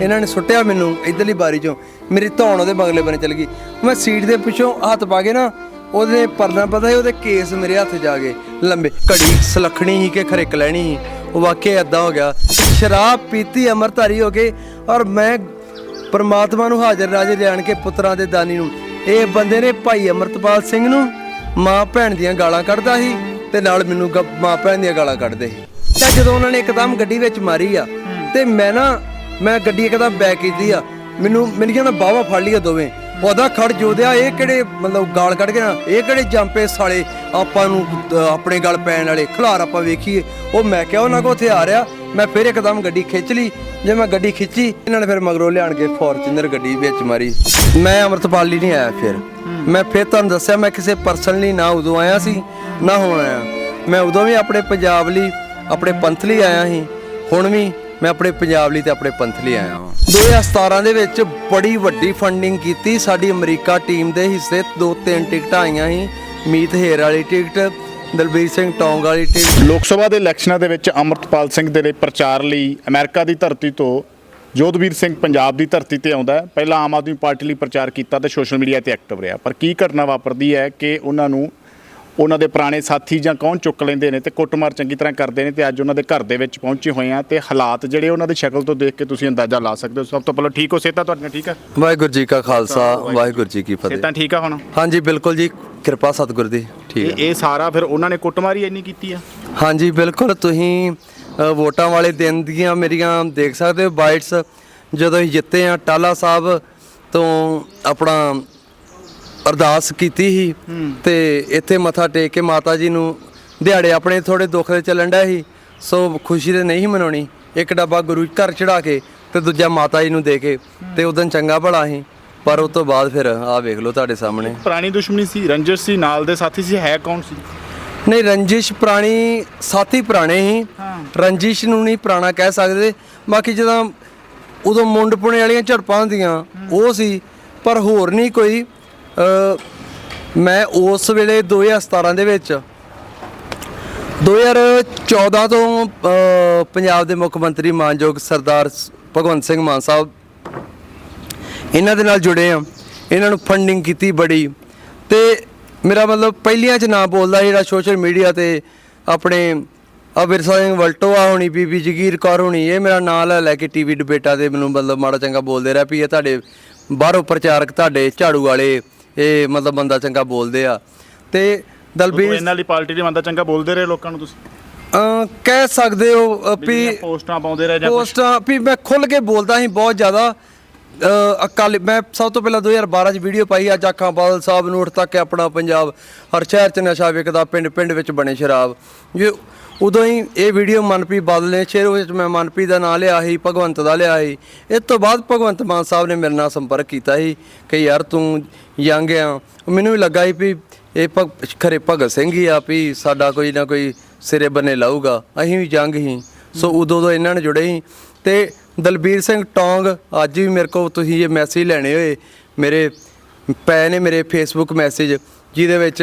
ਇਹਨਾਂ ਨੇ ਸੁੱਟਿਆ ਮੈਨੂੰ ਇਧਰਲੀ ਬਾਰੀ ਚੋਂ। ਮੇਰੀ ਧੌਣ ਉਹਦੇ ਮਗਲੇ ਬੰਨੇ ਚਲ ਗਈ। ਮੈਂ ਸੀਟ ਦੇ ਪਿੱਛੋਂ ਹੱਥ ਪਾ ਕੇ ਨਾ ਉਹਦੇ ਪਰਨਾ ਪਤਾ ਸੀ ਉਹਦੇ ਕੇਸ ਮੇਰੇ ਹੱਥ ਜਾ ਗਏ। ਲੰਬੇ ਘੜੀ ਸਲਖਣੀ ਹੀ ਕਿ ਖਰਿਕ ਲੈਣੀ ਸੀ। ਉਹ ਵਾਕਿਆ ਏਦਾਂ ਹੋ ਗਿਆ। ਸ਼ਰਾਬ ਪੀਤੀ ਅਮਰਧਾਰੀ ਹੋ ਕੇ ਔਰ ਮੈਂ ਪਰਮਾਤਮਾ ਨੂੰ ਹਾਜ਼ਰ ਨਾਜ਼ਰ ਜਾਣ ਕੇ ਪੁੱਤਰਾਂ ਦੇ ਦਾਨੀ ਨੂੰ। ਇਹ ਬੰਦੇ ਨੇ ਭਾਈ ਅਮਰਤਪਾਲ ਸਿੰਘ ਨੂੰ ਮਾਂ ਭੈਣ ਦੀਆਂ ਗਾਲਾਂ ਕੱਢਦਾ ਸੀ ਤੇ ਨਾਲ ਮੈਨੂੰ ਮਾਂ ਭੈਣ ਦੀਆਂ ਗਾਲਾਂ ਕੱਢਦੇ ਸੀ। ਤੇ ਜਦੋਂ ਉਹਨਾਂ ਨੇ ਇੱਕਦਮ ਗੱਡੀ ਵਿੱਚ ਮਾਰੀ ਆ ਤੇ ਮੈਂ ਨਾ ਮੈਂ ਗੱਡੀ ਇੱਕਦਮ ਬੈਕ ਕੀਤੀ ਆ। ਮੈਨੂੰ ਮੇਰੀਆਂ ਨਾ ਬਾਵਾ ਫੜ ਲਈਆਂ ਦੋਵੇਂ। ਉਹਦਾ ਖੜ ਜੋਦਿਆ ਇਹ ਕਿਹੜੇ ਮਤਲਬ ਗਾਲ ਕੱਢ ਕੇ ਨਾ ਇਹ ਕਿਹੜੇ ਜੰਪੇ ਸਾਲੇ ਆਪਾਂ ਨੂੰ ਆਪਣੇ ਗਲ ਪੈਣ ਵਾਲੇ ਖਿਲਾਰ ਆਪਾਂ ਵੇਖੀਏ। ਉਹ ਮੈਂ ਕਿਹਾ ਉਹਨਾਂ ਕੋ ਹਥਿਆਰ ਆ। ਮੈਂ ਫਿਰ ਇੱਕਦਮ ਗੱਡੀ ਖਿੱਚ ਲਈ। ਜੇ ਮੈਂ ਗੱਡੀ ਖਿੱਚੀ ਇਹਨਾਂ ਨੇ ਫਿਰ ਮਗਰੋਂ ਲਿਆਣ ਕੇ ਫੋਰਚੂਨਰ ਗੱਡੀ ਵਿੱਚ ਮਾਰੀ। ਮੈਂ ਅਮਰਤਪਾਲ ਲਈ ਨਹੀਂ ਆਇਆ ਫਿਰ। ਮੈਂ ਫਿਰ ਤੁਹਾਨੂੰ ਦੱਸਿਆ ਮੈਂ ਕਿਸੇ ਪਰਸਨ ਲਈ ਨਾ ਉਦੋਂ ਆਇਆ ਸੀ ਨਾ ਹੁਣ ਆਇਆ। ਮੈਂ ਉਦੋਂ ਵੀ ਆਪਣੇ ਪੰਜਾਬ ਲਈ ਆਪਣੇ ਪੰਥ ਲਈ ਆਇਆ ਸੀ। ਹੁਣ ਵੀ ਮੈਂ ਆਪਣੇ ਪੰਜਾਬ ਲਈ ਤੇ ਆਪਣੇ ਪੰਥ ਲਈ ਆਇਆ ਹਾਂ। 2017 ਦੇ ਵਿੱਚ ਬੜੀ ਵੱਡੀ ਫੰਡਿੰਗ ਕੀਤੀ। ਸਾਡੀ ਅਮਰੀਕਾ ਟੀਮ ਦੇ ਹਿੱਸੇ ਦੋ ਤਿੰਨ ਟਿਕਟਾਂ ਆਈਆਂ ਸੀ। ਮੀਤ ਹੇਰ ਵਾਲੀ ਟਿਕਟ, ਦਲਬੀਰ ਸਿੰਘ ਟੌਂਗ ਵਾਲੀ ਟਿਕਟ। ਲੋਕ ਸਭਾ ਦੇ ਇਲੈਕਸ਼ਨਾਂ ਦੇ ਵਿੱਚ ਅਮਰਤਪਾਲ ਸਿੰਘ ਦੇ ਲਈ ਪ੍ਰਚਾਰ ਲਈ ਅਮਰੀਕਾ ਦੀ ਧਰਤੀ ਤੋਂ ਜੋਧਵੀਰ ਸਿੰਘ ਪੰਜਾਬ ਦੀ ਧਰਤੀ ਤੇ ਆਉਂਦਾ ਪਹਿਲਾਂ ਆਮ ਆਦਮੀ ਪਾਰਟੀ ਲਈ ਪ੍ਰਚਾਰ ਕੀਤਾ ਤੇ ਸੋਸ਼ਲ ਮੀਡੀਆ ਤੇ ਐਕਟਿਵ ਰਿਹਾ। ਪਰ ਕੀ ਘਟਨਾ ਵਾਪਰਦੀ ਹੈ ਕਿ ਉਹਨਾਂ ਨੂੰ ਉਹਨਾਂ ਦੇ ਪੁਰਾਣੇ ਸਾਥੀ ਜਾਂ ਕੌਣ ਚੁੱਕ ਲੈਂਦੇ ਨੇ ਤੇ ਕੁੱਟਮਾਰ ਚੰਗੀ ਤਰ੍ਹਾਂ ਕਰਦੇ ਨੇ ਤੇ ਅੱਜ ਉਹਨਾਂ ਦੇ ਘਰ ਦੇ ਵਿੱਚ ਪਹੁੰਚੇ ਹੋਏ ਆ ਤੇ ਹਾਲਾਤ ਜਿਹੜੇ ਉਹਨਾਂ ਦੀ ਸ਼ਕਲ ਤੋਂ ਦੇਖ ਕੇ ਤੁਸੀਂ ਅੰਦਾਜ਼ਾ ਲਾ ਸਕਦੇ ਹੋ। ਸਭ ਤੋਂ ਪਹਿਲਾਂ ਠੀਕ ਹੋ? ਸੇਤਾ ਤੁਹਾਡੀਆਂ ਠੀਕ ਆ? ਵਾਹਿਗੁਰੂ ਜੀ ਕਾ ਖਾਲਸਾ ਵਾਹਿਗੁਰੂ ਜੀ ਕੀ ਫਤਿਹ। ਸੇਤਾ ਠੀਕ ਆ ਹੁਣ? ਹਾਂਜੀ ਬਿਲਕੁਲ ਜੀ। ਕਿਰਪਾ ਸਤਿਗੁਰ ਦੀ। ਠੀਕ ਇਹ ਹੈ ਇਹ ਸਾਰਾ ਫਿਰ ਉਹਨਾਂ ਨੇ ਕੁੱਟਮਾਰੀ ਇੰਨੀ ਕੀਤੀ ਆ? ਹਾਂਜੀ ਬਿਲਕੁਲ। ਤੁਸੀਂ ਵੋਟਾਂ ਵਾਲੇ ਦਿਨ ਦੀਆਂ ਮੇਰੀਆਂ ਦੇਖ ਸਕਦੇ ਹੋ। ਬਾਈਟਸ ਜਦੋਂ ਅਸੀਂ ਜਿੱਤੇ ਆ ਟਾਲਾ ਸਾਹਿਬ ਤੋਂ ਆਪਣਾ ਅਰਦਾਸ ਕੀਤੀ ਸੀ ਤੇ ਇੱਥੇ ਮੱਥਾ ਟੇਕ ਕੇ ਮਾਤਾ ਜੀ ਨੂੰ ਦਿਹਾੜੇ ਆਪਣੇ ਥੋੜੇ ਦੁੱਖ ਦੇ ਚੱਲਣ ਡਿਆ ਸੀ ਸੋ ਖੁਸ਼ੀ ਤੇ ਨਹੀਂ ਮਨਾਉਣੀ। ਇੱਕ ਡੱਬਾ ਗੁਰੂ ਘਰ ਚੜਾ ਕੇ ਤੇ ਦੂਜਾ ਮਾਤਾ ਜੀ ਨੂੰ ਦੇ ਕੇ ਤੇ ਉਦੋਂ ਚੰਗਾ ਭਲਾ ਸੀ ਪਰ ਉਸ ਤੋਂ ਬਾਅਦ ਫਿਰ ਆਹ ਵੇਖ ਲਓ ਤੁਹਾਡੇ ਸਾਹਮਣੇ। ਪੁਰਾਣੀ ਦੁਸ਼ਮਣੀ ਸੀ ਰੰਜਿਸ਼ ਸੀ ਨਾਲ ਦੇ ਸਾਥੀ ਸੀ ਹੈ ਕੌਣ ਸੀ? ਨਹੀਂ ਰੰਜਿਸ਼ ਪੁਰਾਣੀ ਸਾਥੀ ਪੁਰਾਣੇ ਹੀ। ਰੰਜਿਸ਼ ਨੂੰ ਨਹੀਂ ਪੁਰਾਣਾ ਕਹਿ ਸਕਦੇ। ਬਾਕੀ ਜਦੋਂ ਉਦੋਂ ਮੁੰਡ ਪੁਣੇ ਵਾਲੀਆਂ ਝੜਪਾਂ ਹੁੰਦੀਆਂ ਉਹ ਸੀ ਪਰ ਹੋਰ ਨਹੀਂ ਕੋਈ। ਮੈਂ ਉਸ ਵੇਲੇ 2017 ਦੇ ਵਿੱਚ 2014 ਤੋਂ ਪੰਜਾਬ ਦੇ ਮੁੱਖ ਮੰਤਰੀ ਮਾਨਯੋਗ ਸਰਦਾਰ ਭਗਵੰਤ ਸਿੰਘ ਮਾਨ ਸਾਹਿਬ ਇਹਨਾਂ ਦੇ ਨਾਲ ਜੁੜੇ ਆ ਇਹਨਾਂ ਨੂੰ ਫੰਡਿੰਗ ਕੀਤੀ ਬੜੀ। ਤੇ ਮੇਰਾ ਮਤਲਬ ਪਹਿਲੀਆਂ ਚ ਨਾਂ ਬੋਲਦਾ ਜਿਹੜਾ ਸੋਸ਼ਲ ਮੀਡੀਆ ਤੇ ਆਪਣੇ ਆ ਵਿਰਸਾ ਸਿੰਘ ਵਲਟੋਆ ਹੋਣੀ, ਬੀਬੀ ਜਗੀਰ ਕੌਰ ਹੋਣੀ, ਇਹ ਮੇਰਾ ਨਾਂ ਲੈ ਲੈ ਕੇ ਟੀਵੀ ਡਿਬੇਟਾਂ ਤੇ ਮੈਨੂੰ ਮਤਲਬ ਮਾੜਾ ਚੰਗਾ ਬੋਲਦੇ ਰਿਹਾ ਵੀ ਇਹ ਤੁਹਾਡੇ ਬਾਹਰੋਂ ਪ੍ਰਚਾਰਕ, ਤੁਹਾਡੇ ਝਾੜੂ ਵਾਲੇ ਇਹ ਮਤਲਬ ਬੰਦਾ ਚੰਗਾ ਬੋਲਦੇ ਆ। ਤੇ ਦਲਬੀਰ ਇਹਨਾਂ ਲਈ ਪਾਰਟੀ ਦੀ ਮੰਦਾ ਚੰਗਾ ਬੋਲਦੇ ਰਹੇ ਲੋਕਾਂ ਨੂੰ ਤੁਸੀਂ? ਅਹ ਕਹਿ ਸਕਦੇ ਹੋ ਵੀ ਪੋਸਟਾਂ ਪਾਉਂਦੇ ਰਹੇ ਜਾਂ ਕੁਛ? ਪੋਸਟਾਂ ਵੀ ਮੈਂ ਖੁੱਲ ਕੇ ਬੋਲਦਾ ਸੀ ਬਹੁਤ ਜ਼ਿਆਦਾ। ਅ, ਅਕਾਲੀ ਮੈਂ ਸਭ ਤੋਂ ਪਹਿਲਾਂ 2012 ਚ ਵੀਡੀਓ ਪਾਈ ਅੱਜ ਆਖਾਂ ਬਾਦਲ ਸਾਹਿਬ ਨੂੰ ਉੱਠ ਤੱਕ ਆਪਣਾ ਪੰਜਾਬ ਹਰ ਸ਼ਹਿਰ ਚ ਨਸ਼ਾ ਵਿਕਦਾ ਪਿੰਡ ਪਿੰਡ ਵਿੱਚ ਬਣੇ ਸ਼ਰਾਬ। ਜੇ ਉਦੋਂ ਹੀ ਇਹ ਵੀਡੀਓ ਮਨਪ੍ਰੀਤ ਬਾਦਲ ਨੇ ਸ਼ੇਅਰ ਵਿੱਚ ਮੈਂ ਮਨਪ੍ਰੀਤ ਦਾ ਨਾਂ ਲਿਆ ਸੀ, ਭਗਵੰਤ ਦਾ ਲਿਆ ਸੀ। ਇਸ ਤੋਂ ਬਾਅਦ ਭਗਵੰਤ ਮਾਨ ਸਾਹਿਬ ਨੇ ਮੇਰੇ ਨਾਲ ਸੰਪਰਕ ਕੀਤਾ ਸੀ ਕਿ ਯਾਰ ਤੂੰ ਯੰਗ ਆ। ਮੈਨੂੰ ਵੀ ਲੱਗਾ ਸੀ ਵੀ ਇਹ ਭਗ, ਖਰੇ ਭਗਤ ਸਿੰਘ ਹੀ ਆ ਵੀ ਸਾਡਾ ਕੋਈ ਨਾ ਕੋਈ ਸਿਰੇ ਬੰਨੇ ਲਾਊਗਾ। ਅਸੀਂ ਵੀ ਜੰਗ ਹੀ ਸੋ ਉਦੋਂ ਤੋਂ ਇਹਨਾਂ ਨੇ ਜੁੜੇ ਸੀ। ਤੇ ਦਲਬੀਰ ਸਿੰਘ ਟੌਂਗ ਅੱਜ ਵੀ ਮੇਰੇ ਕੋਲ ਤੁਸੀਂ ਇਹ ਮੈਸੇਜ ਲੈਣੇ ਹੋਏ। ਮੇਰੇ, ਪਏ ਨੇ ਮੇਰੇ ਫੇਸਬੁੱਕ ਮੈਸੇਜ ਜਿਹਦੇ ਵਿੱਚ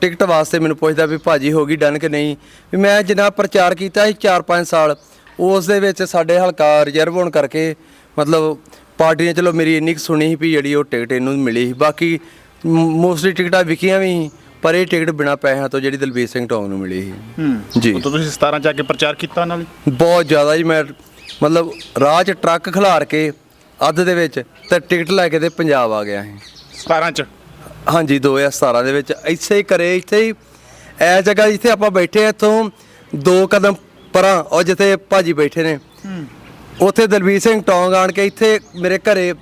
ਟਿਕਟ ਵਾਸਤੇ ਮੈਨੂੰ ਪੁੱਛਦਾ ਵੀ ਭਾਜੀ ਹੋ ਗਈ ਡਨ ਕਿ ਨਹੀਂ? ਵੀ ਮੈਂ ਜਿੰਨਾ ਪ੍ਰਚਾਰ ਕੀਤਾ ਸੀ 4-5 ਸਾਲ ਉਸ ਦੇ ਵਿੱਚ ਸਾਡੇ ਹਲਕਾ ਰਿਜ਼ਰਵ ਹੋਣ ਕਰਕੇ ਮਤਲਬ ਪਾਰਟੀ ਨੇ ਚਲੋ ਮੇਰੀ ਇੰਨੀ ਕੁ ਸੁਣੀ ਸੀ ਵੀ ਜਿਹੜੀ ਉਹ ਟਿਕਟ ਇਹਨੂੰ ਮਿਲੀ ਸੀ। ਬਾਕੀ ਮੋਸਟਲੀ ਟਿਕਟਾਂ ਵਿਕੀਆਂ ਵੀ ਸੀ ਪਰ ਇਹ ਟਿਕਟ ਬਿਨਾ ਪੈਸਿਆਂ ਤੋਂ ਜਿਹੜੀ ਦਲਬੀਰ ਸਿੰਘ ਟੌਂਗ ਨੂੰ ਮਿਲੀ ਸੀ। ਜੀ। ਉਦੋਂ ਤੁਸੀਂ 17 ਚ ਆ ਕੇ ਪ੍ਰਚਾਰ ਕੀਤਾ ਉਹਨਾਂ ਲਈ? ਬਹੁਤ ਜ਼ਿਆਦਾ ਜੀ ਮੈਂ ਮਤਲਬ ਰਾਹ 'ਚ ਟਰੱਕ ਖਿਲਾਰ ਕੇ ਅੱਧ ਦੇ ਵਿੱਚ ਤੇ ਟਿਕਟ ਲੈ ਕੇ ਤੇ ਪੰਜਾਬ ਆ ਗਿਆ ਸੀ। 17 ਚ? ਹਾਂਜੀ 2017 ਦੇ ਵਿੱਚ ਇੱਥੇ ਹੀ ਕਰੇ ਇੱਥੇ ਹੀ ਐ ਜਗ੍ਹਾ ਜਿੱਥੇ ਆਪਾਂ ਬੈਠੇ ਆ ਇੱਥੋਂ ਦੋ ਕਦਮ ਪਰਾਂ ਉਹ ਜਿੱਥੇ ਭਾਜੀ ਬੈਠੇ ਨੇ। ਉੱਥੇ ਦਲਬੀਰ ਸਿੰਘ ਟੌਂਗ ਆਣ ਕੇ ਇੱਥੇ ਮੇਰੇ ਘਰੇ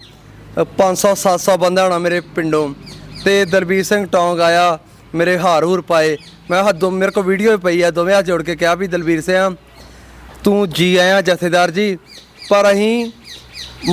500 700 ਬੰਦਾ ਹੋਣਾ ਮੇਰੇ ਪਿੰਡੋਂ। ਤੇ ਦਲਬੀਰ ਸਿੰਘ ਟੌਂਗ ਆਇਆ ਮੇਰੇ ਹਾਰ ਹੂਰ ਪਾਏ। ਮੈਂ ਹੱਦੋਂ ਮੇਰੇ ਕੋਲ ਵੀਡੀਓ ਪਈ ਆ ਦੋਵੇਂ ਹੱਥ ਜੋੜ ਕੇ ਕਿਹਾ ਵੀ ਦਲਬੀਰ ਸਿੰਘ ਤੂੰ ਜੀ ਆਇਆ ਜਥੇਦਾਰ ਜੀ ਪਰ ਅਸੀਂ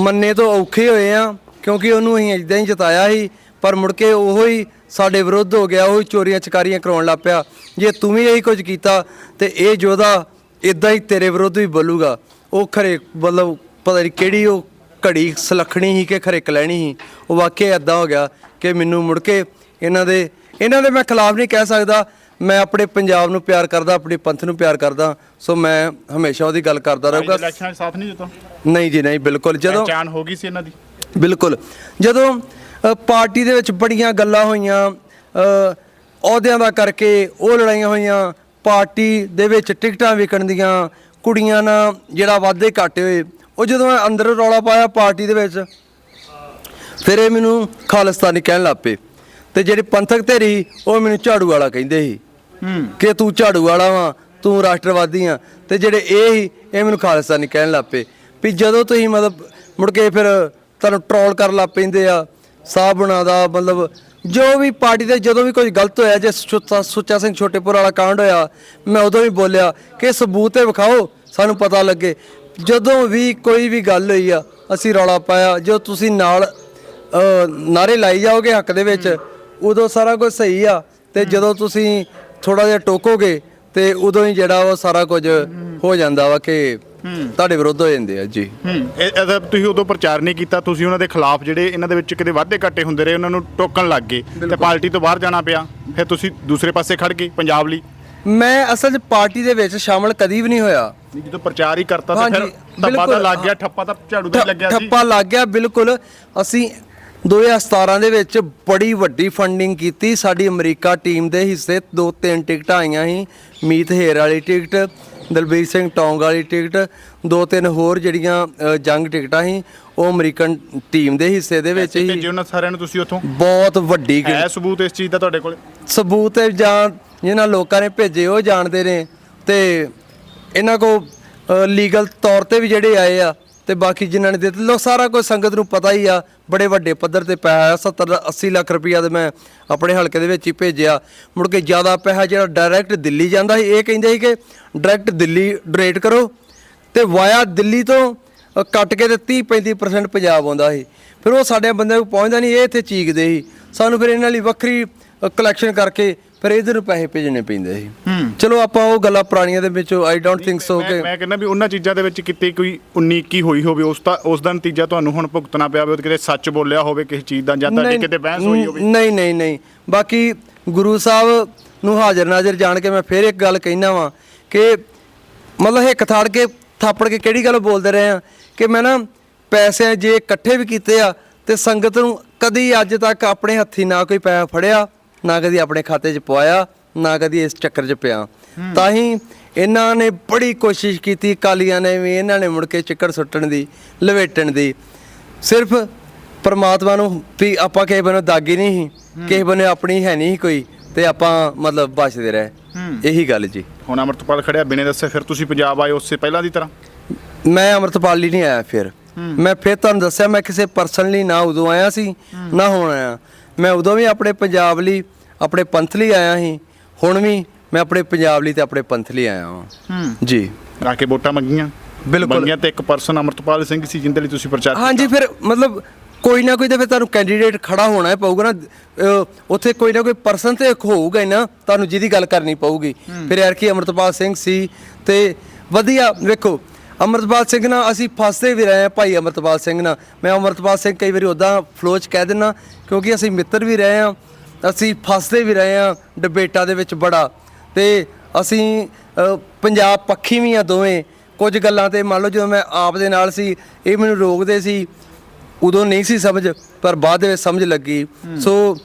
ਮੰਨੇ ਤੋਂ ਔਖੇ ਹੋਏ ਆ ਕਿਉਂਕਿ ਉਹਨੂੰ ਅਸੀਂ ਇਦਾਂ ਹੀ ਜਿਤਾਇਆ ਸੀ ਪਰ ਮੁੜ ਕੇ ਉਹੋ ਹੀ ਸਾਡੇ ਵਿਰੁੱਧ ਹੋ ਗਿਆ ਉਹ ਹੀ ਚੋਰੀਆਂ ਚਕਾਰੀਆਂ ਕਰਾਉਣ ਲੱਗ ਪਿਆ। ਜੇ ਤੂੰ ਵੀ ਇਹੀ ਕੁਝ ਕੀਤਾ ਤੇ ਇਹ ਜੋਧਾ ਇਦਾਂ ਹੀ ਤੇਰੇ ਵਿਰੁੱਧ ਵੀ ਬੋਲੂਗਾ। ਉਹ ਖਰੇ ਮਤਲਬ ਪਤਾ ਨਹੀਂ ਕਿਹੜੀ ਉਹ ਘੜੀ ਸਲਖਣੀ ਸੀ ਕਿ ਖਰੇ ਕਲੈਣੀ ਸੀ। ਉਹ ਵਾਕਿਆ ਇਦਾਂ ਹੋ ਗਿਆ ਕਿ ਮੈਨੂੰ ਮੁੜ ਕੇ ਇਹਨਾਂ ਦੇ ਇਹਨਾਂ ਦੇ ਮੈਂ ਖਿਲਾਫ ਨਹੀਂ ਕਹਿ ਸਕਦਾ। ਮੈਂ ਆਪਣੇ ਪੰਜਾਬ ਨੂੰ ਪਿਆਰ ਕਰਦਾ ਆਪਣੇ ਪੰਥ ਨੂੰ ਪਿਆਰ ਕਰਦਾ। ਸੋ ਮੈਂ ਹਮੇਸ਼ਾ ਉਹਦੀ ਗੱਲ ਕਰਦਾ ਰਹੂੰਗਾ। ਇਲੈਕਸ਼ਨਾਂ 'ਚ ਸਾਥ ਨਹੀਂ ਦਿੱਤਾ? ਨਹੀਂ ਜੀ ਨਹੀਂ ਬਿਲਕੁਲ। ਜਦੋਂ ਪਹਿਚਾਣ ਹੋ ਗਈ ਸੀ ਇਹਨਾਂ ਦੀ? ਬਿਲਕੁਲ। ਜਦੋਂ ਪਾਰਟੀ ਦੇ ਵਿੱਚ ਬੜੀਆਂ ਗੱਲਾਂ ਹੋਈਆਂ ਅਹੁਦਿਆਂ ਦਾ ਕਰਕੇ ਉਹ ਲੜਾਈਆਂ ਹੋਈਆਂ ਪਾਰਟੀ ਦੇ ਵਿੱਚ ਟਿਕਟਾਂ ਵਿਕਣ ਦੀਆਂ ਕੁੜੀਆਂ ਨਾਲ ਜਿਹੜਾ ਵਾਅਦੇ ਘਾਟੇ ਹੋਏ ਉਹ ਜਦੋਂ ਮੈਂ ਅੰਦਰ ਰੌਲਾ ਪਾਇਆ ਪਾਰਟੀ ਦੇ ਵਿੱਚ ਫਿਰ ਇਹ ਮੈਨੂੰ ਖਾਲਿਸਤਾਨੀ ਕਹਿਣ ਲੱਗ ਪਏ। ਤੇ ਜਿਹੜੇ ਪੰਥਕ ਧਿਰੀ ਉਹ ਮੈਨੂੰ ਝਾੜੂ ਵਾਲਾ ਕਹਿੰਦੇ ਸੀ। ਕਿ ਤੂੰ ਝਾੜੂ ਵਾਲਾ ਵਾਂ ਤੂੰ ਰਾਸ਼ਟਰਵਾਦੀ ਆ। ਤੇ ਜਿਹੜੇ ਇਹ ਹੀ ਇਹ ਮੈਨੂੰ ਖਾਲਿਸਤਾਨੀ ਕਹਿਣ ਲੱਗ ਪਏ। ਵੀ ਜਦੋਂ ਤੁਸੀਂ ਮਤਲਬ ਮੁੜ ਕੇ ਫਿਰ ਤੁਹਾਨੂੰ ਟਰੋਲ ਕਰਨ ਲੱਗ ਪੈਂਦੇ ਆ ਸਾਬਣਾ ਦਾ ਮਤਲਬ ਜੋ ਵੀ ਪਾਰਟੀ ਦੇ ਜਦੋਂ ਵੀ ਕੋਈ ਗਲਤ ਹੋਇਆ ਜੇ ਸੁੱਚਾ ਸੁੱਚਾ ਸਿੰਘ ਛੋਟੇਪੁਰ ਵਾਲਾ ਕਾਂਡ ਹੋਇਆ ਮੈਂ ਉਦੋਂ ਵੀ ਬੋਲਿਆ ਕਿ ਸਬੂਤ ਤੇ ਵਿਖਾਓ ਸਾਨੂੰ ਪਤਾ ਲੱਗੇ। ਜਦੋਂ ਵੀ ਕੋਈ ਵੀ ਗੱਲ ਹੋਈ ਆ ਅਸੀਂ ਰੌਲਾ ਪਾਇਆ। ਜੋ ਤੁਸੀਂ ਨਾਲ ਨਾਰੇ ਲਾਈ ਜਾਓਗੇ ਹੱਕ ਦੇ ਵਿੱਚ ਉਦੋਂ ਸਾਰਾ ਕੁਝ ਸਹੀ ਆ। ਤੇ ਜਦੋਂ ਤੁਸੀਂ ਥੋੜਾ ਜਿਹਾ ਟੋਕੋਗੇ ਤੇ ਉਦੋਂ ਹੀ ਜਿਹੜਾ ਉਹ ਸਾਰਾ ਕੁਝ ਹੋ ਜਾਂਦਾ ਵਾ ਕਿ ਤੁਹਾਡੇ ਵਿਰੁੱਧ ਹੋ ਜਾਂਦੇ ਆ ਜੀ। ਇਹਦਾ ਤੁਸੀਂ ਉਦੋਂ ਪ੍ਰਚਾਰ ਨਹੀਂ ਕੀਤਾ ਤੁਸੀਂ ਉਹਨਾਂ ਦੇ ਖਿਲਾਫ ਜਿਹੜੇ ਇਹਨਾਂ ਦੇ ਵਿੱਚ ਕਿਤੇ ਵਾਧੇ ਘਾਟੇ ਹੁੰਦੇ ਰਹੇ ਉਹਨਾਂ ਨੂੰ ਟੋਕਣ ਲੱਗ ਗਏ ਤੇ ਪਾਰਟੀ ਤੋਂ ਬਾਹਰ ਜਾਣਾ ਪਿਆ। ਫਿਰ ਤੁਸੀਂ ਦੂਸਰੇ ਪਾਸੇ ਖੜ ਗਏ ਪੰਜਾਬ ਲਈ। ਮੈਂ ਅਸਲ 'ਚ ਪਾਰਟੀ ਦੇ ਵਿੱਚ ਸ਼ਾਮਲ ਕਦੀ ਵੀ ਨਹੀਂ ਹੋਇਆ। ਜਦੋਂ ਪ੍ਰਚਾਰ ਹੀ ਕਰਤਾ ਤਾਂ ਫਿਰ ਧੱਪਾ ਤਾਂ। ਲੱਗ ਗਿਆ ਠੱਪਾ ਤਾਂ ਝਾੜੂ ਦਾ ਹੀ ਲੱਗਿਆ ਸੀ। ਠੱਪਾ ਲੱਗ ਗਿਆ ਬਿਲਕੁਲ। ਅਸੀਂ 2017 ਦੇ ਵਿੱਚ ਬੜੀ ਵੱਡੀ ਫੰਡਿੰਗ ਕੀਤੀ। ਸਾਡੀ ਅਮਰੀਕਾ ਟੀਮ ਦੇ ਹਿੱਸੇ ਦੋ ਤਿੰਨ ਟਿਕਟਾਂ ਆਈਆਂ ਸੀ। ਮੀਤ ਹੇਰ ਵਾਲੀ ਟਿਕਟ ਦਲਬੀਰ ਸਿੰਘ ਟੌਂਗ ਵਾਲੀ ਟਿਕਟ ਦੋ ਤਿੰਨ ਹੋਰ ਜਿਹੜੀਆਂ ਜੰਗ ਟਿਕਟਾਂ ਸੀ ਉਹ ਅਮਰੀਕਨ ਟੀਮ ਦੇ ਹਿੱਸੇ ਦੇ ਵਿੱਚ ਹੀ ਭੇਜੇ ਉਹਨਾਂ ਸਾਰਿਆਂ ਨੂੰ ਤੁਸੀਂ ਉੱਥੋਂ। ਬਹੁਤ ਵੱਡੀ ਹੈ ਸਬੂਤ ਇਸ ਚੀਜ਼ ਦਾ ਤੁਹਾਡੇ ਕੋਲ? ਸਬੂਤ ਹੈ ਜਾਂ ਜਿਹਨਾਂ ਲੋਕਾਂ ਨੇ ਭੇਜੇ ਉਹ ਜਾਣਦੇ ਨੇ। ਤੇ ਇਹਨਾਂ ਕੋ ਲੀਗਲ ਤੌਰ ਤੇ ਵੀ ਜਿਹੜੇ ਆਏ ਆ ਤੇ ਬਾਕੀ ਜਿਨ੍ਹਾਂ ਨੇ ਦਿੱਤੇ ਲੋ ਸਾਰਾ ਕੁਝ ਸੰਗਤ ਨੂੰ ਪਤਾ ਹੀ ਆ, ਬੜੇ ਵੱਡੇ ਪੱਧਰ ਤੇ ਪੈਸਾ 70 80 ਲੱਖ ਰੁਪਈਆ ਤੇ ਮੈਂ ਆਪਣੇ ਹਲਕੇ ਦੇ ਵਿੱਚ ਹੀ ਭੇਜਿਆ। ਮੁੜ ਕੇ ਜ਼ਿਆਦਾ ਪੈਸਾ ਜਿਹੜਾ ਡਾਇਰੈਕਟ ਦਿੱਲੀ ਜਾਂਦਾ ਸੀ, ਇਹ ਕਹਿੰਦੇ ਸੀ ਕਿ ਡਾਇਰੈਕਟ ਦਿੱਲੀ ਡੋਨੇਟ ਕਰੋ ਤੇ ਵਾਇਆ ਦਿੱਲੀ ਤੋਂ ਕੱਟ ਕੇ ਤੇ 30 35% ਪੰਜਾਬ ਆਉਂਦਾ ਸੀ। ਫਿਰ ਉਹ ਸਾਡੇ ਬੰਦੇ ਕੋਲ ਪਹੁੰਚਦਾ ਨਹੀਂ, ਇਹ ਇੱਥੇ ਚੀਕਦੇ ਸੀ। ਸਾਨੂੰ ਫਿਰ ਇਹਨਾਂ ਲਈ ਵੱਖਰੀ ਕਲੈਕਸ਼ਨ ਕਰਕੇ ਫਿਰ ਇਧਰ ਨੂੰ ਪੈਸੇ ਭੇਜਣੇ ਪੈਂਦੇ ਸੀ। ਚਲੋ ਆਪਾਂ ਉਹ ਗੱਲਾਂ ਪੁਰਾਣੀਆਂ ਦੇ ਵਿੱਚ ਆਈ ਡੋਂਟ ਥਿੰਕ ਸੋ ਕਿ ਮੈਂ ਕਹਿੰਦਾ ਵੀ ਉਹਨਾਂ ਚੀਜ਼ਾਂ ਦੇ ਵਿੱਚ ਕਿਤੇ ਕੋਈ 19 ਕੀ ਹੋਈ ਹੋਵੇ ਉਸ ਦਾ ਉਸ ਦਾ ਨਤੀਜਾ ਤੁਹਾਨੂੰ ਹੁਣ ਭੁਗਤਣਾ ਪਿਆ ਹੋਵੇ ਕਿਤੇ ਸੱਚ ਬੋਲਿਆ ਹੋਵੇ ਕਿਸੇ ਚੀਜ਼ ਦਾ ਜਾਂ ਤੁਹਾਡੀ ਕਿਤੇ ਬਹਿਸ ਹੋਈ ਹੋਵੇ। ਨਹੀਂ ਨਹੀਂ ਨਹੀਂ ਬਾਕੀ ਗੁਰੂ ਸਾਹਿਬ ਨੂੰ ਹਾਜ਼ਰ ਨਾਜ਼ਰ ਜਾਣ ਕੇ ਮੈਂ ਫਿਰ ਇੱਕ ਗੱਲ ਕਹਿਣਾ ਵਾਂ ਕਿ ਮਤਲਬ ਹਿੱਕ ਥਾੜ ਕੇ ਥਾਪੜ ਕੇ ਕਿਹੜੀ ਗੱਲ ਬੋਲਦੇ ਰਹੇ ਆ? ਕਿ ਮੈਂ ਨਾ ਪੈਸੇ ਜੇ ਇਕੱਠੇ ਵੀ ਕੀਤੇ ਆ ਤੇ ਸੰਗਤ ਨੂੰ ਕਦੀ ਅੱਜ ਤੱਕ ਆਪਣੇ ਹੱਥੀ ਨਾ ਕੋਈ ਪੈਸਾ ਫੜਿਆ। ਨਾ ਕਦੀ ਆਪਣੇ ਖਾਤੇ 'ਚ ਪਵਾਇਆ ਨਾ ਕਦੀ ਇਸ ਚੱਕਰ 'ਚ ਪਿਆ। ਤਾਂ ਹੀ ਇਹਨਾਂ ਨੇ ਬੜੀ ਕੋਸ਼ਿਸ਼ ਕੀਤੀ ਕਾਲੀਆਂ ਨੇ ਵੀ ਇਹਨਾਂ ਨੇ ਮੁੜ ਕੇ ਚੱਕਰ ਸੁੱਟਣ ਦੀ ਲਵੇਟਣ ਦੀ। ਸਿਰਫ ਪਰਮਾਤਮਾ ਨੂੰ ਵੀ ਆਪਾਂ ਕਿਸੇ ਬੰਨੋਂ ਦਾਗੀ ਨਹੀਂ ਸੀ ਕਿਸੇ ਬੰਨੋਂ ਆਪਣੀ ਹੈ ਨਹੀਂ ਕੋਈ ਤੇ ਆਪਾਂ ਮਤਲਬ ਬਚਦੇ ਰਹੇ। ਇਹੀ ਗੱਲ ਜੀ। ਹੁਣ ਅਮਰਤਪਾਲ ਖੜਿਆ ਬਿਨੇ ਦੱਸੇ ਫਿਰ ਤੁਸੀਂ ਪੰਜਾਬ ਆਏ ਉਸੇ ਪਹਿਲਾਂ ਦੀ ਤਰ੍ਹਾਂ? ਮੈਂ ਅਮਰਤਪਾਲ ਲਈ ਨਹੀਂ ਆਇਆ ਫਿਰ। ਮੈਂ ਫਿਰ ਤੁਹਾਨੂੰ ਦੱਸਿਆ ਮੈਂ ਕਿਸੇ ਪਰਸਨ ਲਈ ਨਾ ਉਦੋਂ ਆਇਆ ਸੀ ਨਾ ਹੁਣ ਆਇਆ। ਮੈਂ ਉਦੋਂ ਵੀ ਆਪਣੇ ਪੰਜਾਬ ਲਈ ਆਪਣੇ ਪੰਥ ਲਈ ਆਇਆ ਸੀ ਹੁਣ ਵੀ ਮੈਂ ਆਪਣੇ ਪੰਜਾਬ ਲਈ ਤੇ ਆਪਣੇ ਪੰਥ ਲਈ ਆਇਆ ਹਾਂ। ਜੀ। ਆ ਕੇ ਵੋਟਾਂ ਮੰਗੀਆਂ? ਬਿਲਕੁਲ। ਮੰਗੀਆਂ ਤੇ ਇੱਕ ਪਰਸਨ ਅਮਰਤਪਾਲ ਸਿੰਘ ਸੀ ਜਿੰਦੇ ਲਈ ਤੁਸੀਂ ਪ੍ਰਚਾਰ ਹਾਂਜੀ ਫਿਰ ਮਤਲਬ ਕੋਈ ਨਾ ਕੋਈ ਤਾਂ ਫਿਰ ਤੁਹਾਨੂੰ ਕੈਂਡੀਡੇਟ ਖੜਾ ਹੋਣਾ ਹੀ ਪਊਗਾ ਨਾ। ਉੱਥੇ ਕੋਈ ਨਾ ਕੋਈ ਪਰਸਨ ਤੇ ਇੱਕ ਹੋਊਗਾ ਹੀ ਨਾ ਤੁਹਾਨੂੰ ਜਿਹਦੀ ਗੱਲ ਕਰਨੀ ਪਊਗੀ। ਫਿਰ ਯਾਰ ਕੀ ਅਮਰਤਪਾਲ ਸਿੰਘ ਸੀ ਤੇ ਵਧੀਆ ਵੇਖੋ ਅਮਰਤਪਾਲ ਸਿੰਘ ਨਾਲ ਅਸੀਂ ਫਸਦੇ ਵੀ ਰਹੇ ਹਾਂ ਭਾਈ ਅਮਰਤਪਾਲ ਸਿੰਘ ਨਾਲ। ਮੈਂ ਅਮਰਤਪਾਲ ਸਿੰਘ ਕਈ ਵਾਰੀ ਉਦਾਂ ਫਲੋ ਚ ਕਹਿ ਦਿੰਨਾ ਕਿਉਂਕਿ ਅਸੀਂ ਮਿੱਤਰ ਵੀ ਰਹੇ ਹਾਂ ਅਸੀਂ ਫਸਦੇ ਵੀ ਰਹੇ ਹਾਂ ਡਿਬੇਟਾਂ ਦੇ ਵਿੱਚ ਬੜਾ। ਤੇ ਅਸੀਂ ਪੰਜਾਬ ਪੱਖੀ ਵੀ ਆ ਦੋਵੇਂ। ਕੁਝ ਗੱਲਾਂ ਤੇ ਮੰਨ ਲਓ ਜਦੋਂ ਮੈਂ ਆਪ ਦੇ ਨਾਲ ਸੀ ਇਹ ਮੈਨੂੰ ਰੋਕਦੇ ਸੀ। ਉਦੋਂ ਨਹੀਂ ਸੀ ਸਮਝ ਪਰ ਬਾਅਦ ਦੇ ਵਿੱਚ ਸਮਝ ਲੱਗੀ। ਸੋ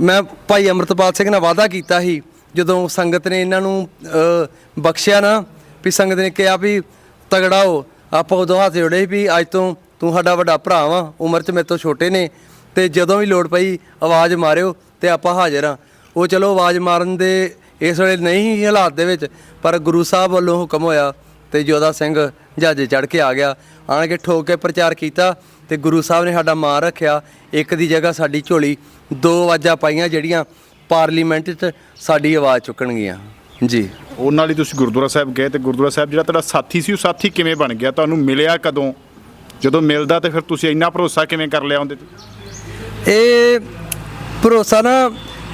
ਮੈਂ ਭਾਈ ਅਮਰਤਪਾਲ ਸਿੰਘ ਨਾਲ ਵਾਅਦਾ ਕੀਤਾ ਸੀ ਜਦੋਂ ਸੰਗਤ ਨੇ ਇਹਨਾਂ ਨੂੰ ਬਖਸ਼ਿਆ ਨਾ ਵੀ ਸੰਗਤ ਨੇ ਕਿਹਾ ਵੀ ਤਗੜਾ ਹੋ। ਆਪਾਂ ਉਦੋਂ ਹੱਥ ਜੋੜੇ ਸੀ ਵੀ ਅੱਜ ਤੋਂ ਤੂੰ ਸਾਡਾ ਵੱਡਾ ਭਰਾ ਵਾਂ, ਉਮਰ 'ਚ ਮੇਰੇ ਤੋਂ ਛੋਟੇ ਨੇ। ਤੇ ਜਦੋਂ ਵੀ ਲੋੜ ਪਈ ਆਵਾਜ਼ ਮਾਰਿਓ ਤੇ ਆਪਾਂ ਹਾਜ਼ਰ ਆ। ਉਹ ਚਲੋ ਆਵਾਜ਼ ਮਾਰਨ ਦੇ ਇਸ ਵੇਲੇ ਨਹੀਂ ਸੀ ਹਾਲਾਤ ਦੇ ਵਿੱਚ, ਪਰ ਗੁਰੂ ਸਾਹਿਬ ਵੱਲੋਂ ਹੁਕਮ ਹੋਇਆ ਤੇ ਜੋਦਾ ਸਿੰਘ ਜਹਾਜ਼ੇ ਚੜ ਕੇ ਆ ਗਿਆ। ਆਣ ਕੇ ਠੋਕ ਕੇ ਪ੍ਰਚਾਰ ਕੀਤਾ ਤੇ ਗੁਰੂ ਸਾਹਿਬ ਨੇ ਸਾਡਾ ਮਾਣ ਰੱਖਿਆ। ਇੱਕ ਦੀ ਜਗ੍ਹਾ ਸਾਡੀ ਝੋਲੀ, ਦੋ ਆਵਾਜ਼ਾਂ ਪਾਈਆਂ ਜਿਹੜੀਆਂ ਪਾਰਲੀਮੈਂਟ 'ਚ ਸਾਡੀ ਆਵਾਜ਼ ਚੁੱਕਣਗੀਆਂ। ਜੀ। ਉਹਨਾਂ ਨਾਲ ਹੀ ਤੁਸੀਂ ਗੁਰਦੁਆਰਾ ਸਾਹਿਬ ਗਏ ਤੇ ਗੁਰਦੁਆਰਾ ਸਾਹਿਬ ਜਿਹੜਾ ਤੁਹਾਡਾ ਸਾਥੀ ਸੀ ਉਹ ਸਾਥੀ ਕਿਵੇਂ ਬਣ ਗਿਆ? ਤੁਹਾਨੂੰ ਮਿਲਿਆ ਕਦੋਂ? ਜਦੋਂ ਮਿਲਦਾ ਤੇ ਫਿਰ ਤੁਸੀਂ ਇੰਨਾ ਭਰੋਸਾ ਕਿਵੇਂ ਕਰ ਲਿਆ ਉਹਦੇ ਤੇ? ਇਹ ਭਰੋਸਾ ਨਾ